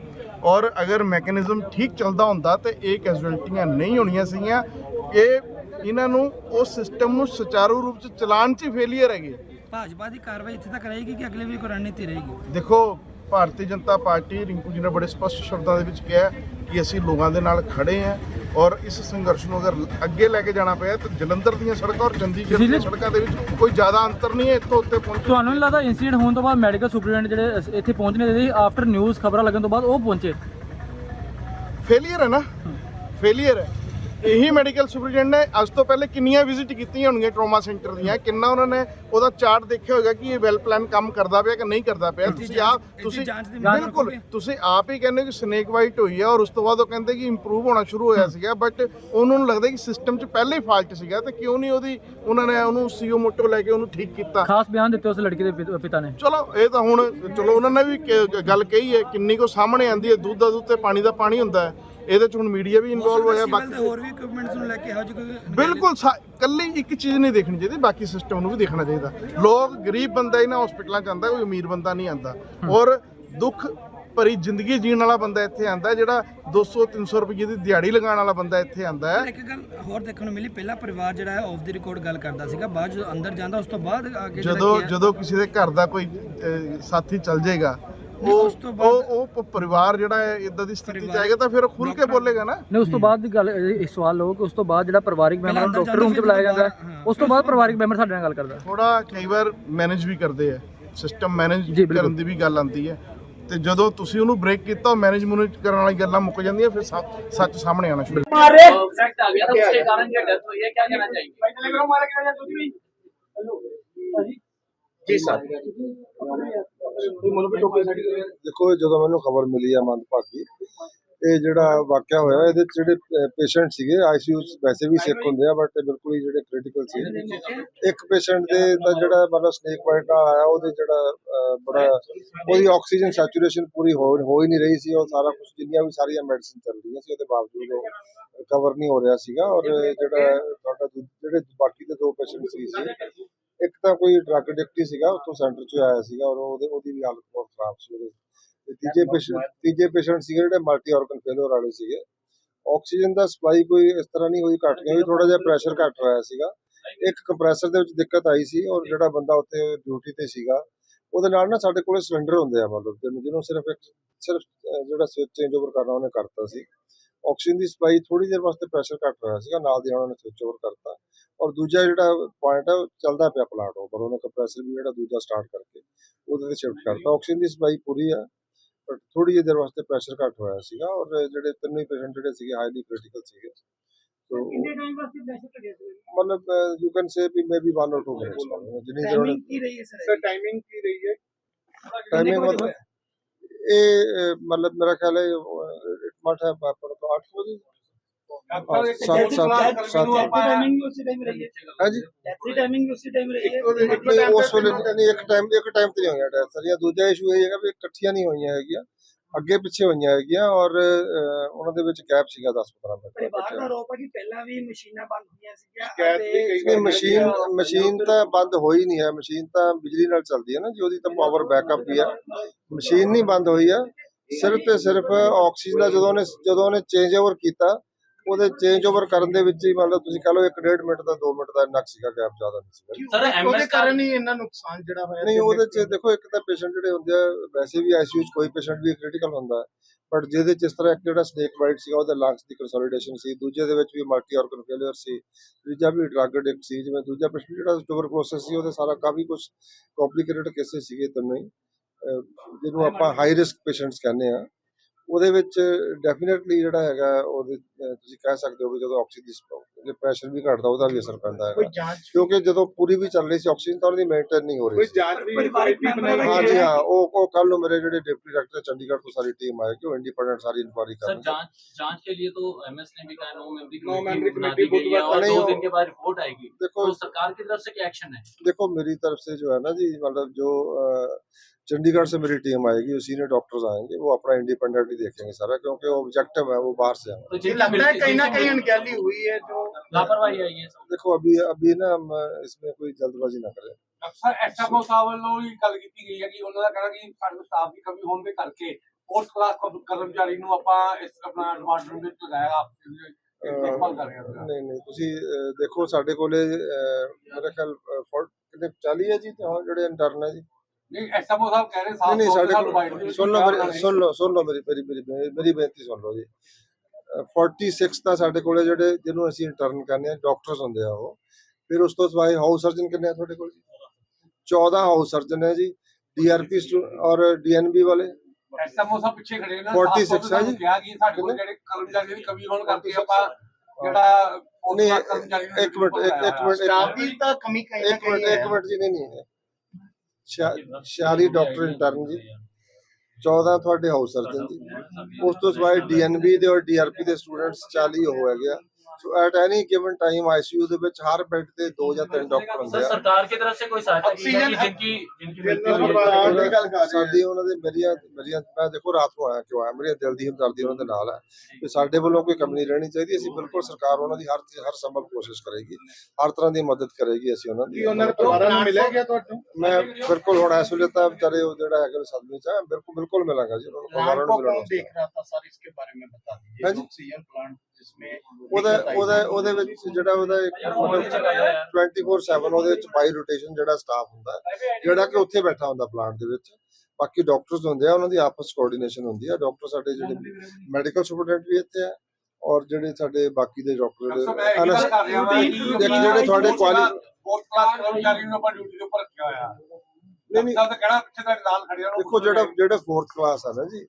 ਔਰ ਅਗਰ ਮੈਕੈਨਿਜ਼ਮ ਠੀਕ ਚੱਲਦਾ ਹੁੰਦਾ ਤੇ ਇਹ ਕੈਜੁਅਲਟੀਆਂ ਨਹੀਂ ਹੋਣੀਆਂ ਸੀਗੀਆਂ। ਕਿ ਇਹਨਾਂ ਨੂੰ ਉਸ ਸਿਸਟਮ ਨੂੰ ਸੁਚਾਰੂ ਰੂਪ ਚ ਚਲਾਉਣ 'ਚ ਫੇਲੀਅਰ ਹੈਗੇ। ਭਾਜਪਾ ਦੀ ਕਾਰਵਾਈ ਇੱਥੇ ਤੱਕ ਰਹੇਗੀ ਕਿ ਅਗਲੇ ਵੀ ਕੋਈ ਰਣਨੀਤੀ ਰਹੇਗੀ? ਦੇਖੋ ਭਾਰਤੀ ਜਨਤਾ ਪਾਰਟੀ ਰਿੰਕੂ ਜੀ ਨੇ ਬੜੇ ਸਪਸ਼ਟ ਸ਼ਬਦਾਂ ਦੇ ਵਿੱਚ ਕਿਹਾ ਕਿ ਅਸੀਂ ਲੋਕਾਂ ਦੇ ਨਾਲ ਖੜੇ ਹਾਂ ਔਰ ਇਸ ਸੰਘਰਸ਼ ਨੂੰ ਅਗਰ ਅੱਗੇ ਲੈ ਕੇ ਜਾਣਾ ਪਿਆ ਤਾਂ ਜਲੰਧਰ ਦੀਆਂ ਸੜਕਾਂ ਔਰ ਚੰਡੀਗੜ੍ਹ ਦੀਆਂ ਸੜਕਾਂ ਦੇ ਵਿੱਚ ਕੋਈ ਜ਼ਿਆਦਾ ਅੰਤਰ ਨਹੀਂ ਹੈ ਇੱਥੋਂ ਉੱਤੇ ਪਹੁੰਚਣ ਤੁਹਾਨੂੰ ਨਹੀਂ ਲੱਗਦਾ ਇਨਸੀਡੈਂਟ ਹੋਣ ਤੋਂ ਬਾਅਦ ਮੈਡੀਕਲ ਸੁਪਰਡੈਂਟ ਜਿਹੜੇ ਇੱਥੇ ਪਹੁੰਚਣੇ ਦੇ ਆਫਟਰ ਨਿਊਜ਼ ਖਬਰਾਂ ਲੱਗਣ ਤੋਂ ਬਾਅਦ ਉਹ ਪਹੁੰਚੇ? ਫੇਲਿਅਰ ਹੈ ਨਾ? ਫੇਲਿਅਰ ਹੈ। ਇਹੀ ਮੈਡੀਕਲ ਸੁਪਰਡੈਂਟ ਨੇ ਅੱਜ ਤੋਂ ਪਹਿਲੇ ਕਿੰਨੀਆਂ ਵਿਜ਼ਿਟ ਕੀਤੀਆਂ ਹੋਣਗੀਆਂ ਟਰਾਮਾ ਸੈਂਟਰ ਦੀਆਂ ਕਿੰਨਾ ਉਹਨਾਂ ਨੇ ਉਹਦਾ ਚਾਰਟ ਦੇਖਿਆ ਹੋਵੇਗਾ ਕਿ ਇਹ ਵੈਲ ਪਲਾਨ ਕੰਮ ਕਰਦਾ ਪਿਆ ਕਿ ਨਹੀਂ ਕਰਦਾ ਪਿਆ। ਤੁਸੀਂ ਆਪ ਤੁਸੀਂ ਬਿਲਕੁਲ? ਤੁਸੀਂ ਆਪ ਹੀ ਕਹਿੰਦੇ ਕਿ ਸਨੇਕ ਵਾਈਟ ਹੋਈ ਹੈ ਔਰ ਉਸ ਤੋਂ ਬਾਅਦ ਉਹ ਕਹਿੰਦੇ ਕਿ ਇੰਪਰੂਵ ਹੋਣਾ ਸ਼ੁਰੂ ਹੋਇਆ ਸੀਗਾ ਬਟ ਉਹਨਾਂ ਨੂੰ ਲੱਗਦਾ ਕਿ ਸਿਸਟਮ 'ਚ ਪਹਿਲੇ ਹੀ ਫਾਲਟ ਸੀਗਾ ਤੇ ਕਿਉਂ ਨਹੀਂ ਉਹਦੀ ਉਹਨਾਂ ਨੇ ਉਹਨੂੰ ਸੀਓ ਮੋਟੋ ਲੈ ਕੇ ਉਹਨੂੰ ਠੀਕ ਕੀਤਾ। ਖਾਸ ਬਿਆਨ ਦਿੱਤੇ ਉਸ ਲੜਕੀ ਦੇ ਪਿਤ- ਪਿਤਾ ਨੇ। ਚਲੋ ਇਹ ਤਾਂ ਹੁਣ ਚਲੋ ਉਹਨਾਂ ਨੇ ਵੀ ਕ- ਗੱਲ ਕਹੀ ਹੈ ਕਿੰਨੀ ਕੋ ਸਾਹਮਣੇ ਆਂਦੀ ਹੈ ਦੁੱਧ ਦਾ ਦੁੱਧ ਤੇ ਪਾਣੀ ਦਾ ਪਾਣੀ ਹੁੰਦਾ ਹੈ। ਇਹਦੇ ਚ ਹੁਣ ਮੀਡੀਆ ਵੀ ਇਨਵੋਲਵ ਹੋਇਆ ਬਾਕੀ ਹੋਰ ਵੀ ਇਕਵਿਪਮੈਂਟਸ ਨੂੰ ਲੈ ਕੇ ਇਹੋ ਜਿਹੀ ਕੋਈ ਬਿਲਕੁਲ ਕੱਲੀ ਇੱਕ ਚੀਜ਼ ਨਹੀਂ ਦੇਖਣੀ ਚਾਹੀਦੀ ਬਾਕੀ ਸਿਸਟਮ ਨੂੰ ਵੀ ਦੇਖਣਾ ਚਾਹੀਦਾ। ਲੋਕ ਗਰੀਬ ਬੰਦਾ ਇਹਨਾਂ ਹਸਪੀਟਲਾਂ ਚ ਆਂਦਾ ਕੋਈ ਅਮੀਰ ਬੰਦਾ ਨਹੀਂ ਆਂਦਾ ਔਰ ਦੁੱਖ ਭਰੀ ਜ਼ਿੰਦਗੀ ਜੀਣ ਵਾਲਾ ਬੰਦਾ ਇੱਥੇ ਆਂਦਾ ਜਿਹੜਾ 200 300 ਰੁਪਏ ਦੀ ਦਿਹਾੜੀ ਲਗਾਉਣ ਵਾਲਾ ਬੰਦਾ ਇੱਥੇ ਆਂਦਾ ਹੈ। ਇੱਕ ਗੱਲ ਹੋਰ ਦੇਖਣ ਨੂੰ ਮਿਲੀ ਪਹਿਲਾਂ ਪਰਿਵਾਰ ਜਿਹੜਾ ਹੈ ਆਫ ਦੀ ਰਿਕਾਰਡ ਗੱਲ ਕਰਦਾ ਸੀਗਾ ਬਾਅਦ ਜਦੋਂ ਅੰਦਰ ਜਾਂਦਾ ਉਸ ਤੋਂ ਬਾਅਦ ਆ ਕੇ ਜਦੋਂ ਹੈ- ਜਦੋਂ ਕਿਸੇ ਦੇ ਘਰ ਦਾ ਕੋਈ ਸਾਥੀ ਚੱਲ ਜਾਏਗਾ ਉਹ ਉਹ ਉਹ ਪਰਿਵਾਰ ਜਿਹੜਾ ਹੈ ਇਦਾਂ ਦੀ ਸਥਿਤੀ ਚ ਆਏਗਾ ਤਾਂ ਫਿਰ ਖੁੱਲ ਕੇ ਬੋਲੇਗਾ ਨਾ? ਨਹੀਂ ਉਸ ਤੋਂ ਬਾਅਦ ਦੀ ਗੱਲ ਇਹ ਸਵਾਲ ਲਓ ਕਿ ਉਸ ਤੋਂ ਬਾਅਦ ਜਿਹੜਾ ਪਰਿਵਾਰਿਕ ਮੈਂਬਰ ਡਾਕਟਰ ਰੂਮ 'ਚ ਬੁਲਾਇਆ ਜਾਂਦਾ ਉਸ ਤੋਂ ਬਾਅਦ ਪਰਿਵਾਰਿਕ ਮੈਂਬਰ ਸਾਡੇ ਨਾਲ ਗੱਲ ਕਰਦਾ ਥੋੜਾ ਕਈ ਵਾਰ ਮੈਨੇਜ ਵੀ ਕਰਦੇ ਆ ਸਿਸਟਮ ਮੈਨੇਜ ਕਰਨ ਦੀ ਵੀ ਗੱਲ ਆਉਂਦੀ ਹੈ। ਤੇ ਜਦੋਂ ਤੁਸੀਂ ਉਹਨੂੰ ਬ੍ਰੇਕ ਕੀਤਾ ਮੈਨੇਜ ਮੈਨੇਜ ਕਰਨ ਵਾਲੀ ਗੱਲਾਂ ਮੁੱਕ ਜਾਂਦੀਆਂ ਫਿਰ ਸੱਚ ਸਾਹਮਣੇ ਆਣਾ ਸ਼ੁਰੂ। ਮਾਰੇ। ਫੈਕਟ ਆ ਗਿਆ ਤਾਂ ਉਸਦੇ ਕਾਰਨ ਜੇ ਡੈਥ ਹੋਈ ਹੈ ਕੀ ਕਹਿਣਾ ਚਾਹੀਏ ਪਹਿਲੇ ਕਰੋ ਮਾਰੇ ਕਿਹਾ ਤੁਸੀਂ ਵੀ? ਜੀ ਸਰ। ਦੇਖੋ, ਇਹ ਜਦੋਂ ਮੈਨੂੰ ਖਬਰ ਮਿਲੀ ਆ ਮੰਦਭਾਗੀ ਇਹ ਜਿਹੜਾ ਵਾਕਿਆ ਹੋਇਆ, ਇਹਦੇ ਜਿਹੜੇ ਪੇਸ਼ੈਂਟ ਸੀਗੇ ਆਈਸੀਯੂ ਵੈਸੇ ਵੀ ਸਿੱਕ ਹੁੰਦੇ ਆ ਬਟ ਬਿਲਕੁਲ ਹੀ ਜਿਹੜੇ ਕ੍ਰਿਟੀਕਲ ਸੀ। ਇੱਕ ਪੇਸ਼ੈਂਟ ਦੇ ਤਾਂ ਜਿਹੜਾ ਮਤਲਬ ਸਨੇਕ ਬਾਈਟ ਨਾਲ ਆਇਆ, ਉਹਦੇ ਜਿਹੜਾ ਬੜਾ, ਉਹਦੀ ਆਕਸੀਜਨ ਸੈਚੂਰੇਸ਼ਨ ਪੂਰੀ ਹੋ, ਹੀ ਨਹੀਂ ਰਹੀ ਸੀ, ਉਹ ਸਾਰਾ ਕੁਝ ਜਿੰਨੀਆਂ ਵੀ ਸਾਰੀਆਂ ਮੈਡੀਸਿਨ ਚੱਲ ਰਹੀਆਂ ਸੀ, ਉਹਦੇ ਬਾਵਜੂਦ ਉਹ ਰਿਕਵਰ ਨਹੀਂ ਹੋ ਰਿਹਾ ਸੀਗਾ, ਔਰ ਜਿਹੜਾ ਤੁਹਾਡਾ ਜਿਹੜੇ ਬਾਕੀ ਦੇ ਦੋ ਪੇਸ਼ੈਂਟ ਸੀ ਇੱਕ ਤਾਂ ਕੋਈ ਡਰਗ ਐਡਿਕਟ ਹੀ ਸੀਗਾ ਉੱਥੋਂ ਸੈਂਟਰ ਚੋਂ ਆਇਆ ਸੀਗਾ ਔਰ ਉਹਦੇ ਉਹਦੀ ਵੀ ਹਾਲਤ ਬਹੁਤ ਖਰਾਬ ਸੀ ਉਹਦੇ। ਤੇ ਤੀਜੇ ਪੇਸ਼ੈਂਟ ਤੀਜੇ ਪੇਸ਼ੈਂਟ ਸੀਗੇ ਜਿਹੜੇ ਮਲਟੀ ਆਰਗਨ ਫੇਲਿਅਰ ਵਾਲੇ ਸੀਗੇ। ਆਕਸੀਜਨ ਦਾ ਸਪਲਾਈ ਕੋਈ ਇਸ ਤਰ੍ਹਾਂ ਨਹੀਂ ਹੋਈ ਘਟ ਗਿਆ ਥੋੜਾ ਜਿਹਾ ਪ੍ਰੈਸ਼ਰ ਘਟ ਹੋਇਆ ਸੀਗਾ। ਇੱਕ ਕੰਪਰੈਸਰ ਦੇ ਵਿੱਚ ਦਿੱਕਤ ਆਈ ਸੀ ਔਰ ਜਿਹੜਾ ਬੰਦਾ ਉੱਥੇ ਡਿਊਟੀ ਤੇ ਸੀਗਾ ਉਹਦੇ ਨਾਲ ਨਾ ਸਾਡੇ ਕੋਲੇ ਸਿਲੰਡਰ ਹੁੰਦੇ ਆ ਮਤਲਬ ਜਿਹਨੂੰ ਸਿਰਫ ਇੱਕ ਸਿਰਫ ਜਿਹੜਾ ਸਵਿਚ ਚੇਂਜ ਓਵਰ ਕਰਨਾ ਉਹਨੇ ਕਰਤਾ ਸੀ। ਆਕਸੀਜਨ ਦੀ ਸਪਲਾਈ ਥੋੜੀ ਦੇਰ ਵਾਸਤੇ ਪ੍ਰੈਸ਼ਰ ਘਟ ਹੋਇਆ ਸੀਗਾ ਨਾਲ ਦੀ ਨਾਲ ਉਹਨੇ ਸਵਿਚ ਓਵਰ ਕਰਤਾ। ਔਰ ਦੂਜਾ ਜਿਹੜਾ ਪੁਆਇੰਟ ਹੈ ਚੱਲਦਾ ਪਿਆ ਪਲਾਟ ਉੱਪਰ ਉਹਨੇ ਕੰਪਰੈਸਰ ਵੀ ਜਿਹੜਾ ਦੂਜਾ ਸਟਾਰਟ ਕਰਕੇ ਉਹਦੇ ਤੇ ਸ਼ਿਫਟ ਕਰਤਾ। ਆਕਸੀਜਨ ਦੀ ਸਪਲਾਈ ਪੂਰੀ ਹੈ ਬਟ ਥੋੜੀ ਜਿਹੀ ਦੇਰ ਵਾਸਤੇ ਪ੍ਰੈਸ਼ਰ ਘਟ ਹੋਇਆ ਸੀਗਾ ਔਰ ਜਿਹੜੇ ਤਿੰਨੇ ਪੇਸ਼ੈਂਟ ਜਿਹੜੇ ਸੀਗੇ ਹਾਈਲੀ ਕ੍ਰਿਟੀਕਲ ਸੀਗੇ। ਸੋ? ਮਤਲਬ you can say we maybe 1 or 2 minutes ਜਿੰਨੀ ਦੇਰ ਉਹਨੇ ਕੀ ਰਹੀ ਹੈ ਸਰ? ਸਰ ਟਾਈਮਿੰਗ ਕੀ ਰਹੀ ਹੈ? ਟਾਈਮਿੰਗ ਮਤਲਬ ਇਹ ਮਤਲਬ ਮੇਰਾ ਖਿਆਲ ਹੈ ਮਟ ਹੈ ਪਰ ਤੋਂ 8 ਵਜੇ ਔਰ ਸੱਤ ਸੱਤ ਸੱਤ। ਟਾਈਮਿੰਗ ਉਸੇ ਟਾਈਮ ਰਹੀ ਹੈ। ਹਾਂਜੀ। ਐਸੀ ਟਾਈਮਿੰਗ ਉਸੇ ਟਾਈਮ ਰਹੀ ਹੈ। ਨਹੀਂ ਉਸ ਵੇਲੇ ਨਹੀਂ ਇੱਕ ਟਾਈਮ ਇੱਕ ਟਾਈਮ ਤੇ ਨਹੀਂ ਹੋਈਆਂ ਡੈਥ ਸਾਰੀਆਂ ਦੂਜਾ ਇਸ਼ੂ ਇਹ ਹੈਗਾ ਵੀ ਇਕੱਠੀਆਂ ਨਹੀਂ ਹੋਈਆਂ ਹੈਗੀਆਂ। ਅੱਗੇ ਪਿੱਛੇ ਹੋਈਆਂ ਹੈਗੀਆਂ ਔਰ ਉਹਨਾਂ ਦੇ ਵਿੱਚ ਗੈਪ ਸੀਗਾ 10 15 ਮਿੰਟ ਦਾ। ਪਰਿਵਾਰ। ਆਰੋਪ ਹੈ ਕਿ ਪਹਿਲਾਂ ਵੀ ਮਸ਼ੀਨਾਂ ਬੰਦ ਹੋਈਆਂ ਸੀਗੀਆਂ ਸ਼ਿਕਾਇਤ ਵੀ ਕਈ ਨਹੀਂ ਮਸ਼ੀਨ ਮਸ਼ੀਨ ਤਾਂ ਬੰਦ ਹੋਈ ਨਹੀਂ ਹੈ। ਮਸ਼ੀਨ ਤਾਂ ਬਿਜਲੀ ਨਾਲ ਚੱਲਦੀ ਹੈ ਨਾ ਜੀ ਉਹਦੀ ਤਾਂ ਪਾਵਰ ਬੈਕਅਪ ਵੀ ਆ ਮਸ਼ੀਨ ਨਹੀਂ ਬੰਦ ਹੋਈ ਆ ਸਿਰਫ ਤੇ ਸਿਰਫ ਆਕਸੀਜਨ ਦਾ ਜਦੋਂ ਉਹਨੇ ਜਦੋਂ ਉਹਨੇ ਚੇਂਜ ਓਵਰ ਕੀਤਾ ਉਹਦੇ ਚੇਂਜ ਓਵਰ ਕਰਨ ਦੇ ਵਿੱਚ ਹੀ ਮੰਨ ਲਓ ਤੁਸੀਂ ਕਹ ਲਓ 1.5 ਮਿੰਟ ਦਾ 2 ਮਿੰਟ ਦਾ ਇੰਨਾ ਸੀਗਾ ਗੈਪ ਜ਼ਿਆਦਾ ਨਹੀਂ ਸੀਗਾ। ਸਰ ਉਹਦੇ ਕਾਰਨ ਹੀ ਇੰਨਾ ਨੁਕਸਾਨ ਜਿਹੜਾ ਹੋਇਆ ਨਹੀਂ ਉਹਦੇ ਚ ਦੇਖੋ ਇੱਕ ਤਾਂ ਪੇਸ਼ੈਂਟ ਜਿਹੜੇ ਹੁੰਦੇ ਆ ਵੈਸੇ ਵੀ ਆਈਸੀਯੂ ਚ ਕੋਈ ਪੇਸ਼ੈਂਟ ਵੀ ਕ੍ਰਿਟੀਕਲ ਹੁੰਦਾ ਹੈ ਬਟ ਜਿਹਦੇ ਚ ਇਸ ਤਰ੍ਹਾਂ ਇੱਕ ਜਿਹੜਾ ਸਨੇਕ ਬਾਈਟ ਸੀਗਾ ਉਹਦੇ ਲੰਗਸ ਦੀ ਕੰਸੋਲੀਡੇਸ਼ਨ ਸੀ ਦੂਜੇ ਦੇ ਵਿੱਚ ਵੀ ਮਲਟੀ ਆਰਗਨ ਫੇਲਿਅਰ ਸੀ ਤੀਜਾ ਵੀ ਡਰਗ ਐਡਿਕਟ ਸੀ ਜਿਵੇਂ ਦੂਜਾ ਪੇਸ਼ੈਂਟ ਜਿਹੜਾ ਟੂਬਰਕਲੋਸਿਸ ਸੀ ਉਹਦੇ ਸਾਰਾ ਕਾਫੀ ਕੁਝ ਕੰਪਲਿਕੇਟਡ ਕੇਸਿਸ ਸੀਗੇ ਅਹ ਜਿਹਨੂੰ ਆਪਾਂ ਹਾਈ ਰਿਸਕ ਪੇਸ਼ੈਂਟਸ ਕਹਿੰਦੇ ਆ ਉਹਦੇ ਵਿੱਚ ਡੈਫੀਨਿਟਲੀ ਜਿਹੜਾ ਹੈਗਾ ਉਹਦੇ ਤੁਸੀਂ ਕਹਿ ਸਕਦੇ ਹੋ ਕਿ ਜਦੋਂ ਆਕਸੀਜਨ ਦੀ ਪ੍ਰੈਸ਼ਰ ਵੀ ਘਟਦਾ ਉਹਦਾ ਵੀ ਅਸਰ ਪੈਂਦਾ ਹੈਗਾ। ਕਿਉਂਕਿ ਜਦੋਂ ਪੂਰੀ ਵੀ ਚੱਲ ਰਹੀ ਸੀ ਆਕਸੀਜਨ ਤਾਂ ਉਹਦੀ ਮੇਨਟੇਨ ਨਹੀਂ ਹੋ ਰਹੀ ਸੀ। ਹਾਂਜੀ ਹਾਂ ਉਹ ਉਹ ਕੱਲ ਨੂੰ ਮੇਰੇ ਜਿਹੜੇ ਡਿਪਟੀ ਡਾਇਰੈਕਟਰ ਚੰਡੀਗੜ੍ਹ ਤੋਂ ਸਾਰੀ ਟੀਮ ਆਏ ਕਿ ਉਹ ਇੰਡੀਪੈਂਡੈਂਟ ਸਾਰੀ ਇਨਕੁਆਇਰੀ ਕਰਨ ਜਾਂਚ ਜਾਂਚ ਕੇ ਲਈ ਤੋਂ ਐਮਐਸ ਨੇ ਵੀ ਕਹਾ ਨੋ ਮੈਂਬਰੀ ਕਮੇਟੀ ਬੁੱਧ ਬਾਅਦ ਨਹੀਂ ਦੋ ਦਿਨ ਕੇ ਬਾਅਦ ਰਿਪੋर्ट ਆएगी ਦੇਖੋ ਸਰਕਾਰ ਦੀ ਤਰਫ ਸੇ ਕੀ ਐਕਸ਼ਨ ਹੈ? ਦੇਖੋ ਮੇਰੀ ਤਰਫ ਸੇ ਜੋ ਹੈ ਨਾ ਜੀ ਮਤਲਬ ਜੋ ਚੰਡੀਗੜ੍ਹ से मेरी टीम आएगी और सीनियर डॉक्टर्स आएंगे वो अपना इंडिपेंडेंटली देखेंगे सारा क्योंकि वो ऑब्जेक्टिव है वो बाहर से आएंगे तो ये जिनकी लगता है मिलती- कहीं ना जिनकी कहीं मिलती- अनगैली हुई है जो लापरवाही आई है सब देखो अभी अभी ना हम इसमें कोई जल्दबाजी ना करें ਅਕਸਰ ਐਸਐਮਓ ਸਾਹਿਬ ਵੱਲੋਂ ਵੀ ਗੱਲ ਕੀਤੀ ਗਈ ਹੈ ਕਿ ਉਹਨਾਂ ਦਾ ਕਹਿਣਾ ਕਿ ਸਾਡੇ ਸਟਾਫ ਦੀ ਕਮੀ ਹੋਣ ਦੇ ਕਰਕੇ ਫੋਰਥ ਕਲਾਸ ਕਰਮਚਾਰੀ ਨੂੰ ਆਪਾਂ ਇਸ ਆਪਣਾ ਡਿਪਾਰਟਮੈਂਟ ਵਿੱਚ ਲਗਾਇਆ ਦੇਖਭਾਲ ਕਰ ਰਹੇ ਹਾਂ ਨਹੀਂ ਨਹੀਂ ਤੁਸੀਂ ਅ, ਦੇਖੋ ਸਾਡੇ ਕੋਲੇ ਅ, ਮੇਰੇ ਖਿਆਲ ਅ, ਫੋਰ- ਕਿੰਨੇ 40 ਹੈ ਜੀ ਤੇ ਹੁਣ ਜਿਹੜੇ ਇੰਟਰਨ ਹੈ ਜੀ ਨਹੀਂ ਐਸਐਮਓ ਸਾਹਿਬ ਕਹਿ ਰਹੇ ਨਹੀਂ ਨਹੀਂ ਸਾਡੇ ਕੋਲ ਸੁਣ ਲਓ ਮੇਰੀ- ਸੁਣ ਲਓ ਸੁਣ ਲਓ ਮੇਰੀ ਮੇਰੀ ਮੇਰੀ ਮੇਰੀ ਬੇਨਤੀ ਸੁਣ ਲਓ ਜੀ। ਅਹ 46 ਤਾਂ ਸਾਡੇ ਕੋਲੇ ਜਿਹੜੇ ਜਿਹਨੂੰ ਅਸੀਂ ਇੰਟਰਨ ਕਰਨੇ ਆ ਡਾਕਟਰਸ ਹੁੰਦੇ ਆ ਉਹ। ਫਿਰ ਉਸ ਤੋਂ ਸਿਵਾਏ ਹਾਊਸ ਸਰਜਨ ਕਿੰਨੇ ਆ ਤੁਹਾਡੇ ਕੋਲ ਜੀ? 14 ਹਾਊਸ ਸਰਜਨ ਹੈ ਜੀ ਡੀਆਰਪੀ ਔਰ ਡੀਐਨਬੀ ਵਾਲੇ। ਐਸਐਮਓ ਸਾਹਿਬ ਪਿੱਛੇ ਖੜੇ ਨੇ 46 ਸਾਹਿਬ ਸਾਨੂੰ ਹੈ ਜੀ। ਕਿਹਾ ਕਿ ਸਾਡੇ ਕੋਲ ਜਿਹੜੇ ਕਰਮਚਾਰੀਆਂ ਦੀ ਕਮੀ ਹੋਣ ਕਰਕੇ ਆਪਾਂ ਜਿਹੜਾ ਨਹੀਂ, ਇੱਕ ਮਿੰਟ ਇੱਕ- ਇੱਕ ਮਿੰਟ ਇੱਕ- ਸਟਾਫ ਦੀ ਤਾਂ ਕਮੀ ਕਹੀ ਨਾ ਇੱਕ ਮਿੰਟ ਕਹੀ ਹੈ। ਇੱਕ ਮਿੰਟ ਜੀ ਨਹੀਂ ਨਹੀਂ। 46 ਡਾਕਟਰ ਇੰਟਰਨ ਜੀ। 14 ਤੁਹਾਡੇ ਹਾਊਸ ਸਰਜਨ ਜੀ। ਉਸ ਤੋਂ ਸਿਵਾਏ ਡੀਐਨਬੀ ਦੇ ਔਰ ਡੀਆਰਪੀ ਦੇ ਸਟੂਡੈਂਟਸ 40 ਹੋ ਗਿਆ so at any given time ICU ਦੇ ਵਿੱਚ ਹਰ ਬੈੱਡ ਤੇ ਦੋ ਜਾਂ ਤਿੰਨ ਡਾਕਟਰ ਹੁੰਦੇ ਆ। ਸਰਕਾਰ ਕੀ ਤਰਫ ਸੇ ਕੋਈ ਸਹਾਇਤਾ ਕੀ ਜਿੰਕੀ ਜਿੰਕੀ ਦੀ ਗੱਲ ਕਰ ਸਾਡੀ ਉਹਨਾਂ ਦੇ ਮੇਰੀਆਂ ਮੇਰੀਆਂ ਮੈਂ ਦੇਖੋ ਰਾਤ ਨੂੰ ਆਇਆ ਕਿਉਂ ਆਇਆ? ਮੇਰੀ ਦਿਲ ਦੀ ਹਮਦਰਦੀ ਉਹਨਾਂ ਦੇ ਨਾਲ ਹੈ। ਕਿ ਸਾਡੇ ਵੱਲੋਂ ਕੋਈ ਕਮੀ ਰਹਿਣੀ ਚਾਹੀਦੀ। ਅਸੀਂ ਬਿਲਕੁਲ ਸਰਕਾਰ ਉਹਨਾਂ ਦੀ ਹਰ ਹਰ ਸੰਭਵ ਕੋਸ਼ਿਸ਼ ਕਰੇਗੀ। ਹਰ ਤਰ੍ਹਾਂ ਦੀ ਮਦਦ ਕਰੇਗੀ ਅਸੀਂ ਉਹਨਾਂ ਦੀ। ਉਹਨਾਂ ਦੇ ਪਰਿਵਾਰਾਂ ਨੂੰ ਮਿਲੇਗਾ ਤੁਹਾਨੂੰ ਮੈਂ ਬਿਲਕੁਲ ਹੁਣ ਇਸ ਵੇਲੇ ਤਾਂ ਵਿਚਾਰੇ ਉਹ ਜਿਹੜਾ ਹੈਗਾ ਸਦਮੇ ਚ ਬਿਲਕੁਲ ਬਿਲਕੁਲ ਮਿਲਾਂਗਾ ਜੀ। ਉਹਨਾਂ ਨੂੰ ਪਰਿਵਾਰਾਂ ਨੂੰ ਮਿਲਾਂਗਾ। ਦੇਖ ਰਹਾ ਤਾਂ ਸਰ ਇਸਕੇ ਬਾਰੇ ਮੈਂ ਬਤਾ दीजिए ऑक्सीजन प्लांट ਉਹਦਾ ਉਹਦਾ ਉਹਦੇ ਵਿੱਚ ਜਿਹੜਾ ਉਹਦਾ ਇੱਕ ਮਤਲਬ 24/7 ਉਹਦੇ ਵਿੱਚ ਬਾਈ ਰੋਟੇਸ਼ਨ ਜਿਹੜਾ ਸਟਾਫ ਹੁੰਦਾ ਜਿਹੜਾ ਕਿ ਉੱਥੇ ਬੈਠਾ ਹੁੰਦਾ ਪਲਾਂਟ ਦੇ ਵਿੱਚ। ਬਾਕੀ ਡਾਕਟਰਸ ਹੁੰਦੇ ਆ ਉਹਨਾਂ ਦੀ ਆਪਸ ਕੋਆਰਡੀਨੇਸ਼ਨ ਹੁੰਦੀ ਹੈ ਡਾਕਟਰ ਸਾਡੇ ਜਿਹੜੇ ਮੈਡੀਕਲ ਸੁਪਰਡੈਂਟ ਵੀ ਇੱਥੇ ਆ ਔਰ ਜਿਹੜੇ ਸਾਡੇ ਬਾਕੀ ਦੇ ਡਾਕਟਰ ਜਿਹੜੇ ਤੁਹਾਡੇ ਕੁਆਲੀ ਫੋਰਥ ਕਲਾਸ ਕਰਮਚਾਰੀ ਨੂੰ ਆਪਾਂ ਡਿਊਟੀ ਦੇ ਉੱਪਰ ਰੱਖਿਆ ਹੋਇਆ। ਨਹੀਂ ਨਹੀਂ। ਤਾਂ ਕਹਿਣਾ ਪਿੱਛੇ ਤੱਕ ਨਾਲ ਖੜਿਆ ਦੇਖੋ ਜਿਹੜਾ ਜਿਹੜੇ ਫੋਰਥ ਕਲਾਸ ਆ ਨਾ ਜੀ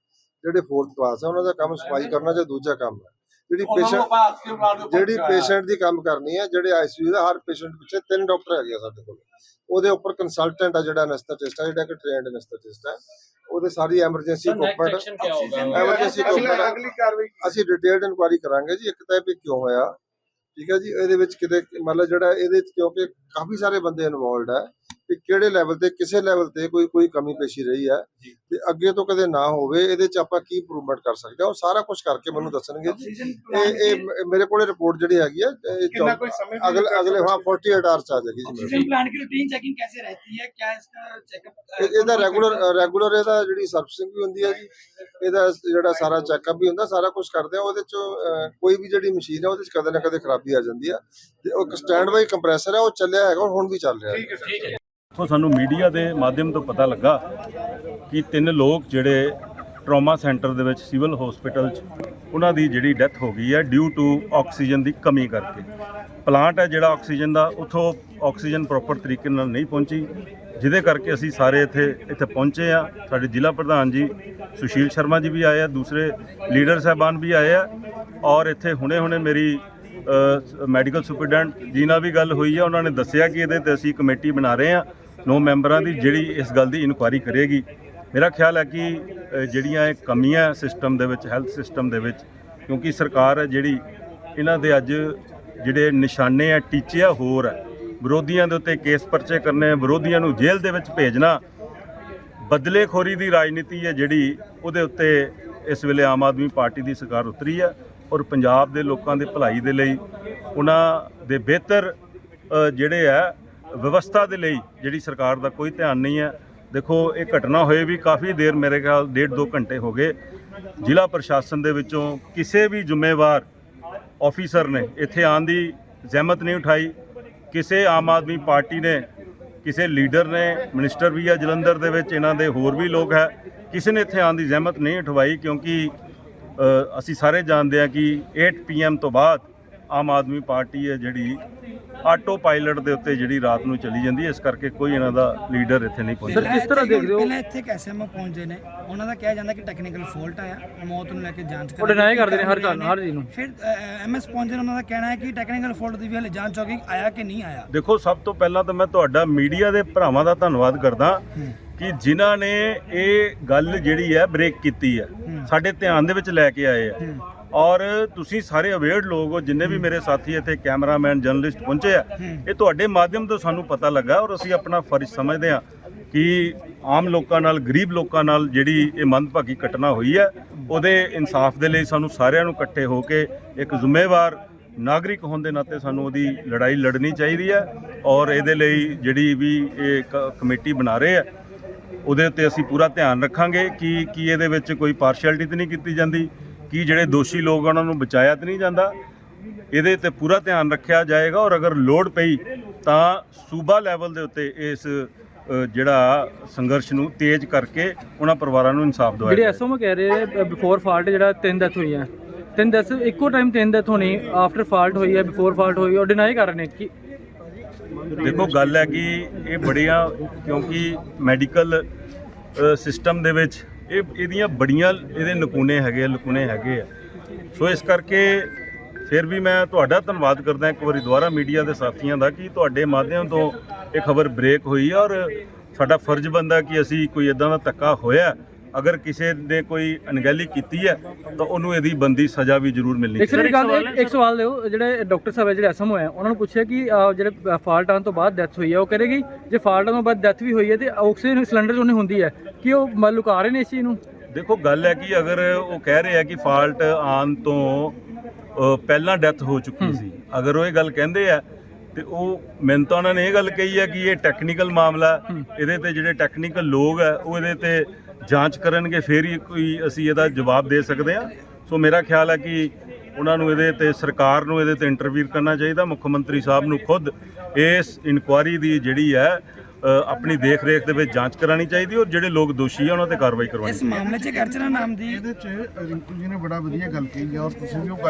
ਜਿਹੜੇ ਫੋਰਥ ਕਲਾਸ ਆ ਉਹਨਾਂ ਦਾ ਕੰਮ ਸਫ਼ਾਈ ਕਰਨਾ ਜਾਂ ਦੂਜਾ ਕੰਮ ਹੈ ਜਿਹੜੀ ਪੇਸ਼ੈਂਟ ਜਿਹੜੀ ਪੇਸ਼ੈਂਟ ਦੀ ਕੰਮ ਕਰਨੀ ਹੈ ਜਿਹੜੇ ਆਈਸੀਯੂ ਦਾ ਹਰ ਪੇਸ਼ੈਂਟ ਪਿੱਛੇ ਤਿੰਨ ਡਾਕਟਰ ਹੈਗੇ ਆ ਸਾਡੇ ਕੋਲ। ਉਹਦੇ ਉੱਪਰ ਕੰਸਲਟੈਂਟ ਆ ਜਿਹੜਾ ਅਨਸਥੈਟਿਸਟ ਆ ਜਿਹੜਾ ਕਿ ਟ੍ਰੇਨਡ ਅਨਸਥੈਟਿਸਟ ਆ। ਉਹਦੇ ਸਾਰੀ ਐਮਰਜੈਂਸੀ ਕੋਪਰੇਟ ਐਮਰਜੈਂਸੀ ਕੋਪਰੇਟ ਅਸੀਂ ਡਿਟੇਲਡ ਇਨਕੁਆਇਰੀ ਕਰਾਂਗੇ ਜੀ ਇੱਕ ਤਾਂ ਵੀ ਕਿਉਂ ਹੋਇਆ? ਠੀਕ ਹੈ ਜੀ ਇਹਦੇ ਵਿੱਚ ਕਿਤੇ ਮਤਲਬ ਜਿਹੜਾ ਇਹਦੇ ਵਿੱਚ ਕਿਉਂਕਿ ਕਾਫੀ ਸਾਰੇ ਬੰਦੇ ਇਨਵੋਲਡ ਆ। ਕਿ ਕਿਹੜੇ ਲੈਵਲ ਤੇ ਕਿਸੇ ਲੈਵਲ ਤੇ ਕੋਈ ਕੋਈ ਕਮੀ ਪੇਸ਼ੀ ਰਹੀ ਹੈ ਤੇ ਅੱਗੇ ਤੋਂ ਕਦੇ ਨਾ ਹੋਵੇ ਇਹਦੇ ਚ ਆਪਾਂ ਕੀ ਇੰਪਰੂਵਮੈਂਟ ਕਰ ਸਕਦੇ ਹਾਂ? ਉਹ ਸਾਰਾ ਕੁਝ ਕਰਕੇ ਮੈਨੂੰ ਦੱਸਣਗੇ ਇਹ ਇਹ ਮੇਰੇ ਕੋਲੇ ਰਿਪੋਰਟ ਜਿਹੜੀ ਹੈਗੀ ਹੈ ਅਗਲੇ ਅਗਲੇ ਹਾਂ 48 ਆਵਰਸ ਚ ਆ ਜਾਏਗੀ ਜੀ ਆਕਸੀਜਨ ਰੂਟੀਨ ਚੈਕਿੰਗ कैसे ਰਹਤੀ ਹੈ? ਕਿਆ ਇਸਕਾ ਚੈੱਕਅਪ ਇਹਦਾ ਰੈਗੂਲਰ ਰੈਗੂਲਰ ਇਹਦਾ ਜਿਹੜੀ ਸਰਵਿਸਿੰਗ ਵੀ ਹੁੰਦੀ ਹੈ ਜੀ ਇਹਦਾ ਜਿਹੜਾ ਸਾਰਾ ਚੈੱਕਅਪ ਵੀ ਹੁੰਦਾ ਸਾਰਾ ਕੁਝ ਕਰਦੇ ਆ ਉਹਦੇ ਚ ਕੋਈ ਵੀ ਜਿਹੜੀ ਮਸ਼ੀਨ ਹੈ ਉਹਦੇ ਚ ਕਦੇ ਨਾ ਕਦੇ ਖਰਾਬੀ ਆ ਜਾਂਦੀ ਆ ਤੇ ਉਹ ਸਟੈਂਡ ਬਾਈ ਕੰਪਰੈਸਰ ਹੈ ਉਹ ਚੱਲਿਆ ਹੈਗਾ ਹੁਣ ਵੀ ਚੱਲ ਰਿਹਾ ਹੈ। ਠੀਕ ਹੈ ਠੀਕ ਹੈ। ਉੱਥੋਂ ਸਾਨੂੰ ਮੀਡੀਆ ਦੇ ਮਾਧਿਅਮ ਤੋਂ ਪਤਾ ਲੱਗਾ ਕਿ ਤਿੰਨ ਲੋਕ ਜਿਹੜੇ ਟਰਾਮਾ ਸੈਂਟਰ ਦੇ ਵਿੱਚ ਸਿਵਲ ਹਸਪੀਟਲ 'ਚ ਉਹਨਾਂ ਦੀ ਜਿਹੜੀ ਡੈਥ ਹੋ ਗਈ ਹੈ ਡਿਊ ਟੂ ਆਕਸੀਜਨ ਦੀ ਕਮੀ ਕਰਕੇ। ਪਲਾਂਟ ਹੈ ਜਿਹੜਾ ਆਕਸੀਜਨ ਦਾ, ਉਥੋਂ ਆਕਸੀਜਨ ਪ੍ਰੋਪਰ ਤਰੀਕੇ ਨਾਲ ਨਹੀਂ ਪਹੁੰਚੀ, ਜਿਹਦੇ ਕਰਕੇ ਅਸੀਂ ਸਾਰੇ ਇੱਥੇ ਇੱਥੇ ਪਹੁੰਚੇ ਆ ਸਾਡੇ ਜ਼ਿਲ੍ਹਾ ਪ੍ਰਧਾਨ ਜੀ ਸੁਸ਼ੀਲ ਸ਼ਰਮਾ ਜੀ ਵੀ ਆਏ ਆ, ਦੂਸਰੇ ਲੀਡਰ ਸਹਿਬਾਨ ਵੀ ਆਏ ਆ ਔਰ ਇੱਥੇ ਹੁਣੇ-ਹੁਣੇ ਮੇਰੀ ਮੈਡੀਕਲ ਸੁਪਰਡੈਂਟ ਜੀ ਨਾਲ ਵੀ ਗੱਲ ਹੋਈ ਆ। ਉਹਨਾਂ ਨੇ ਦੱਸਿਆ ਕਿ ਇਹਦੇ ਤੇ ਅਸੀਂ ਕਮੇਟੀ ਬਣਾ ਰਹੇ ਆ 9 ਮੈਂਬਰਾਂ ਦੀ ਜਿਹੜੀ ਇਸ ਗੱਲ ਦੀ ਇਨਕੁਆਇਰੀ ਕਰੇਗੀ। ਮੇਰਾ ਖਿਆਲ ਹੈ ਕਿ ਜਿਹੜੀਆਂ ਇਹ ਕਮੀਆਂ ਸਿਸਟਮ ਦੇ ਵਿੱਚ, ਹੈਲਥ ਸਿਸਟਮ ਦੇ ਵਿੱਚ, ਕਿਉਂਕਿ ਸਰਕਾਰ ਹੈ ਜਿਹੜੀ ਇਹਨਾਂ ਦੇ ਅੱਜ ਜਿਹੜੇ ਨਿਸ਼ਾਨੇ ਆ, ਟੀਚੇ ਆ, ਹੋਰ ਹੈ ਵਿਰੋਧੀਆਂ ਦੇ ਉੱਤੇ ਕੇਸ ਪਰਚੇ ਕਰਨੇ ਵਿਰੋਧੀਆਂ ਨੂੰ ਜੇਲ੍ਹ ਦੇ ਵਿੱਚ ਭੇਜਣਾ, ਬਦਲੇਖੋਰੀ ਦੀ ਰਾਜਨੀਤੀ ਹੈ ਜਿਹੜੀ ਉਹਦੇ ਉੱਤੇ ਇਸ ਵੇਲੇ ਆਮ ਆਦਮੀ ਪਾਰਟੀ ਦੀ ਸਰਕਾਰ ਉਤਰੀ ਹੈ ਔਰ ਪੰਜਾਬ ਦੇ ਲੋਕਾਂ ਦੇ ਭਲਾਈ ਦੇ ਲਈ ਉਹਨਾਂ ਦੇ ਬਿਹਤਰ ਜਿਹੜੇ ਆ ਵਿਵਸਥਾ ਦੇ ਲਈ ਜਿਹੜੀ ਸਰਕਾਰ ਦਾ ਕੋਈ ਧਿਆਨ ਨਹੀਂ ਹੈ। ਦੇਖੋ, ਇਹ ਘਟਨਾ ਹੋਏ ਵੀ ਕਾਫੀ ਦੇਰ ਮੇਰੇ ਖਿਆਲ ਡੇਢ ਦੋ ਘੰਟੇ ਹੋ ਗਏ। ਜ਼ਿਲ੍ਹਾ ਪ੍ਰਸ਼ਾਸਨ ਦੇ ਵਿੱਚੋਂ ਕਿਸੇ ਵੀ ਜ਼ਿੰਮੇਵਾਰ ਆਫੀਸਰ ਨੇ ਇੱਥੇ ਆਉਣ ਦੀ ਜ਼ਹਿਮਤ ਨਹੀਂ ਉਠਾਈ। ਕਿਸੇ ਆਮ ਆਦਮੀ ਪਾਰਟੀ ਨੇ, ਕਿਸੇ ਲੀਡਰ ਨੇ, ਮਿਨਿਸਟਰ ਵੀ ਆ ਜਲੰਧਰ ਦੇ ਵਿੱਚ, ਇਹਨਾਂ ਦੇ ਹੋਰ ਵੀ ਲੋਕ ਹੈ, ਕਿਸੇ ਨੇ ਇੱਥੇ ਆਉਣ ਦੀ ਜ਼ਹਿਮਤ ਨਹੀਂ ਉਠਵਾਈ ਕਿਉਂਕਿ ਅਸੀਂ ਸਾਰੇ ਜਾਣਦੇ ਹਾਂ ਕਿ 8 ਪੀਐਮ ਤੋਂ ਬਾਅਦ ਆਮ ਆਦਮੀ ਪਾਰਟੀ ਹੈ ਜਿਹੜੀ ਆਟੋ ਪਾਇਲਟ ਦੇ ਉੱਤੇ ਜਿਹੜੀ ਰਾਤ ਨੂੰ ਚਲੀ ਜਾਂਦੀ ਹੈ ਇਸ ਕਰਕੇ ਕੋਈ ਇਹਨਾਂ ਦਾ ਲੀਡਰ ਇੱਥੇ ਨਹੀਂ ਪਹੁੰਚਿਆ ਸਰ, ਕਿਸ ਤਰ੍ਹਾਂ ਦੇਖਦੇ ਹੋ? ਪਹਿਲਾਂ ਇੱਥੇ ਇੱਕ ਐਸਐਮਓ ਪਹੁੰਚਦੇ ਨੇ। ਉਹਨਾਂ ਦਾ ਕਿਹਾ ਜਾਂਦਾ ਕਿ ਟੈਕਨੀਕਲ ਫਾਲਟ ਆਇਆ ਮੌਤ ਨੂੰ ਲੈ ਕੇ ਜਾਂਚ ਉਹ deny ਕਰਦੇ ਨੇ ਹਰ ਗੱਲ ਹਰ ਚੀਜ਼ ਨੂੰ। ਫਿਰ ਐਮਐਸ ਪਹੁੰਚੇ ਨੇ, ਉਹਨਾਂ ਦਾ ਕਹਿਣਾ ਹੈ ਕਿ ਟੈਕਨੀਕਲ ਫਾਲਟ ਦੀ ਵੀ ਹਲੇ ਜਾਂਚ ਹੋ ਗਈ ਆਇਆ ਕਿ ਨਹੀਂ ਆਇਆ? ਦੇਖੋ ਸਭ ਤੋਂ ਪਹਿਲਾਂ ਤਾਂ ਮੈਂ ਤੁਹਾਡਾ ਮੀਡੀਆ ਦੇ ਭਰਾਵਾਂ ਦਾ ਧੰਨਵਾਦ ਕਰਦਾ ਕਿ ਜਿਨ੍ਹਾਂ ਨੇ ਇਹ ਗੱਲ ਜਿਹੜੀ ਹੈ ਬ੍ਰੇਕ ਕੀਤੀ ਹੈ। ਸਾਡੇ ਧਿਆਨ ਦੇ ਵਿੱਚ ਲੈ ਕੇ ਆਏ ਆ ਔਰ ਤੁਸੀਂ ਸਾਰੇ ਅਵੇਅਰਡ ਲੋਕ ਹੋ ਜਿੰਨੇ ਵੀ ਮੇਰੇ ਸਾਥੀ ਇੱਥੇ ਕੈਮਰਾਮੈਨ ਜਰਨਲਿਸਟ ਪਹੁੰਚੇ ਆ ਇਹ ਤੁਹਾਡੇ ਮਾਧਿਅਮ ਤੋਂ ਸਾਨੂੰ ਪਤਾ ਲੱਗਾ ਔਰ ਅਸੀਂ ਆਪਣਾ ਫਰਜ਼ ਸਮਝਦੇ ਆ ਕਿ ਆਮ ਲੋਕਾਂ ਨਾਲ ਗਰੀਬ ਲੋਕਾਂ ਨਾਲ ਜਿਹੜੀ ਇਹ ਮੰਦਭਾਗੀ ਘਟਨਾ ਹੋਈ ਹੈ ਉਹਦੇ ਇਨਸਾਫ ਦੇ ਲਈ ਸਾਨੂੰ ਸਾਰਿਆਂ ਨੂੰ ਇਕੱਠੇ ਹੋ ਕੇ ਇੱਕ ਜ਼ਿੰਮੇਵਾਰ ਨਾਗਰਿਕ ਹੋਣ ਦੇ ਨਾਤੇ ਸਾਨੂੰ ਉਹਦੀ ਲੜਾਈ ਲੜਨੀ ਚਾਹੀਦੀ ਹੈ ਔਰ ਇਹਦੇ ਲਈ ਜਿਹੜੀ ਵੀ ਇਹ ਕਮੇਟੀ ਬਣਾ ਰਹੇ ਆ ਉਹਦੇ ਉੱਤੇ ਅਸੀਂ ਪੂਰਾ ਧਿਆਨ ਰੱਖਾਂਗੇ ਕਿ ਕੀ ਇਹਦੇ ਵਿੱਚ ਕੋਈ ਪਾਰਸ਼ੈਲਿਟੀ ਤਾਂ ਨਹੀਂ ਕੀਤੀ ਜਾਂਦੀ। ਕਿ ਜਿਹੜੇ ਦੋਸ਼ੀ ਲੋਕ ਆ, ਉਹਨਾਂ ਨੂੰ ਬਚਾਇਆ ਤਾਂ ਨਹੀਂ ਜਾਂਦਾ ਇਹਦੇ ਤੇ ਪੂਰਾ ਧਿਆਨ ਰੱਖਿਆ ਜਾਏਗਾ ਔਰ ਅਗਰ ਲੋੜ ਪਈ ਤਾਂ ਸੂਬਾ ਲੈਵਲ ਦੇ ਉੱਤੇ ਇਸ ਜਿਹੜਾ ਸੰਘਰਸ਼ ਨੂੰ ਤੇਜ਼ ਕਰਕੇ ਉਹਨਾਂ ਪਰਿਵਾਰਾਂ ਨੂੰ ਇਨਸਾਫ ਜਿਹੜੇ ਦਿਵਾਇਆ ਜਾਏ। ਐਸਓਮ ਕਹਿ ਰਹੇ ਬਿਫੋਰ ਫਾਲਟ ਜਿਹੜਾ ਤਿੰਨ ਡੈਥ ਹੋਈਆਂ ਤਿੰਨ ਡੈਥ ਇੱਕੋ ਟਾਈਮ ਤਿੰਨ ਡੈਥ ਹੋਣੀ ਆਫਟਰ ਫਾਲਟ ਹੋਈ ਹੈ ਬਿਫੋਰ ਫਾਲਟ ਹੋਈ ਔਰ ਡਿਨਾਈ ਕਰ ਰਹੇ ਨੇ ਕਿ ਦੇਖੋ ਗੱਲ ਹੈ ਕਿ ਇਹ ਬੜੀਆਂ ਕਿਉਂਕਿ ਮੈਡੀਕਲ ਸਿਸਟਮ ਦੇ ਵਿੱਚ ਇਹ ਇਹਦੀਆਂ ਬੜੀਆਂ ਇਹਦੇ ਨਕੂਨੇ ਹੈਗੇ ਆ ਲਕੂਨੇ ਹੈਗੇ ਆ। ਸੋ ਇਸ ਕਰਕੇ ਫਿਰ ਵੀ ਮੈਂ ਤੁਹਾਡਾ ਧੰਨਵਾਦ ਕਰਦਾ ਇੱਕ ਵਾਰੀ ਦੁਬਾਰਾ ਮੀਡੀਆ ਦੇ ਸਾਥੀਆਂ ਦਾ ਕਿ ਤੁਹਾਡੇ ਮਾਧਿਅਮ ਤੋਂ ਇਹ ਖਬਰ ਬ੍ਰੇਕ ਹੋਈ ਹੈ ਔਰ ਸਾਡਾ ਫਰਜ਼ ਬੰਦਾ ਕਿ ਅਸੀਂ ਕੋਈ ਇਦਾਂ ਦਾ ਧੱਕਾ ਹੋਇਆ ਅਗਰ ਕਿਸੇ ਨੇ ਕੋਈ ਅਣਗਹਿਲੀ ਕੀਤੀ ਹੈ ਤਾਂ ਉਹਨੂੰ ਇਹਦੀ ਬੰਦੀ ਸਜ਼ਾ ਵੀ ਜ਼ਰੂਰ ਮਿਲਣੀ ਸਿਰਫ ਗੱਲ ਇੱਕ- ਇੱਕ ਸਵਾਲ ਦਿਓ ਜਿਹੜੇ ਡਾਕਟਰ ਸਾਹਿਬ ਹੈ ਜਿਹੜੇ ਐਸਐਮ ਹੋਏ ਉਹਨਾਂ ਨੂੰ ਪੁੱਛਿਆ ਕਿ ਜਿਹੜੇ ਫਾਲਟ ਆਉਣ ਤੋਂ ਬਾਅਦ ਡੈਥ ਹੋਈ ਹੈ ਉਹ ਕਰੇਗੀ ਜੇ ਫਾਲਟ ਆਉਣ ਤੋਂ ਬਾਅਦ ਡੈਥ ਵੀ ਹੋਈ ਹੈ ਤੇ ਆਕਸੀਜਨ ਸਿਲੰਡਰ ਉਹਨੇ ਹੁੰਦੀ ਹੈ ਕਿ ਉਹ ਮ- ਲੁਕਾ ਰਹੇ ਨੇ ਇਸ ਚੀਜ਼ ਨੂੰ? ਦੇਖੋ ਗੱਲ ਹੈ ਕਿ ਅਗਰ ਉਹ ਕਹਿ ਰਹੇ ਆ ਕਿ ਫਾਲਟ ਆਉਣ ਤੋਂ ਪਹਿਲਾਂ ਡੈਥ ਹੋ ਚੁੱਕੀ ਸੀ। ਅਗਰ ਉਹ ਇਹ ਗੱਲ ਕਹਿੰਦੇ ਆ ਤੇ ਉਹ ਮੈਨੂੰ ਤਾਂ ਉਹਨਾਂ ਨੇ ਇਹ ਗੱਲ ਕਹੀ ਹੈ ਕਿ ਇਹ ਟੈਕਨੀਕਲ ਮਾਮਲਾ ਹੈ। ਇਹਦੇ ਤੇ ਜਿਹੜੇ ਟੈਕਨੀਕਲ ਲੋਕ ਆ ਉਹ ਇਹਦੇ ਤੇ ਜਾਂਚ ਕਰਨਗੇ ਫਿਰ ਹੀ ਕੋਈ ਅਸੀਂ ਇਹਦਾ ਜਵਾਬ ਦੇ ਸਕਦੇ ਆ। ਸੋ ਮੇਰਾ ਖਿਆਲ ਹੈ ਕਿ ਉਹਨਾਂ ਨੂੰ ਇਹਦੇ ਤੇ ਸਰਕਾਰ ਨੂੰ ਇਹਦੇ ਤੇ ਇੰਟਰਵੀਅਰ ਕਰਨਾ ਚਾਹੀਦਾ। ਮੁੱਖ ਮੰਤਰੀ ਸਾਹਿਬ ਨੂੰ ਖੁਦ ਇਸ ਇਨਕੁਆਰੀ ਦੀ ਜਿਹੜੀ ਹੈ ਆਪਣੀ ਦੇਖ ਰੇਖ ਦੇ ਵਿੱਚ ਜਾਂਚ ਕਰਾਣੀ ਚਾਹੀਦੀ ਔਰ ਜਿਹੜੇ ਲੋਕ ਦੋਸ਼ੀ ਆ ਉਹਨਾਂ ਤੇ ਕਾਰਵਾਈ ਕਰਵਾਉਣੀ ਇਸ ਮਾਮਲੇ 'ਚ ਇੱਕ ਅਰਚਨਾ ਨਾਮ ਦੀ ਇਹਦੇ ਚ ਰਿੰਕੂ ਜੀ ਨੇ ਬੜਾ ਵਧੀਆ ਗੱਲ ਕਹੀ ਹੈ ਔਰ ਤੁਸੀਂ ਵੀ ਉਹ ਗੱਲ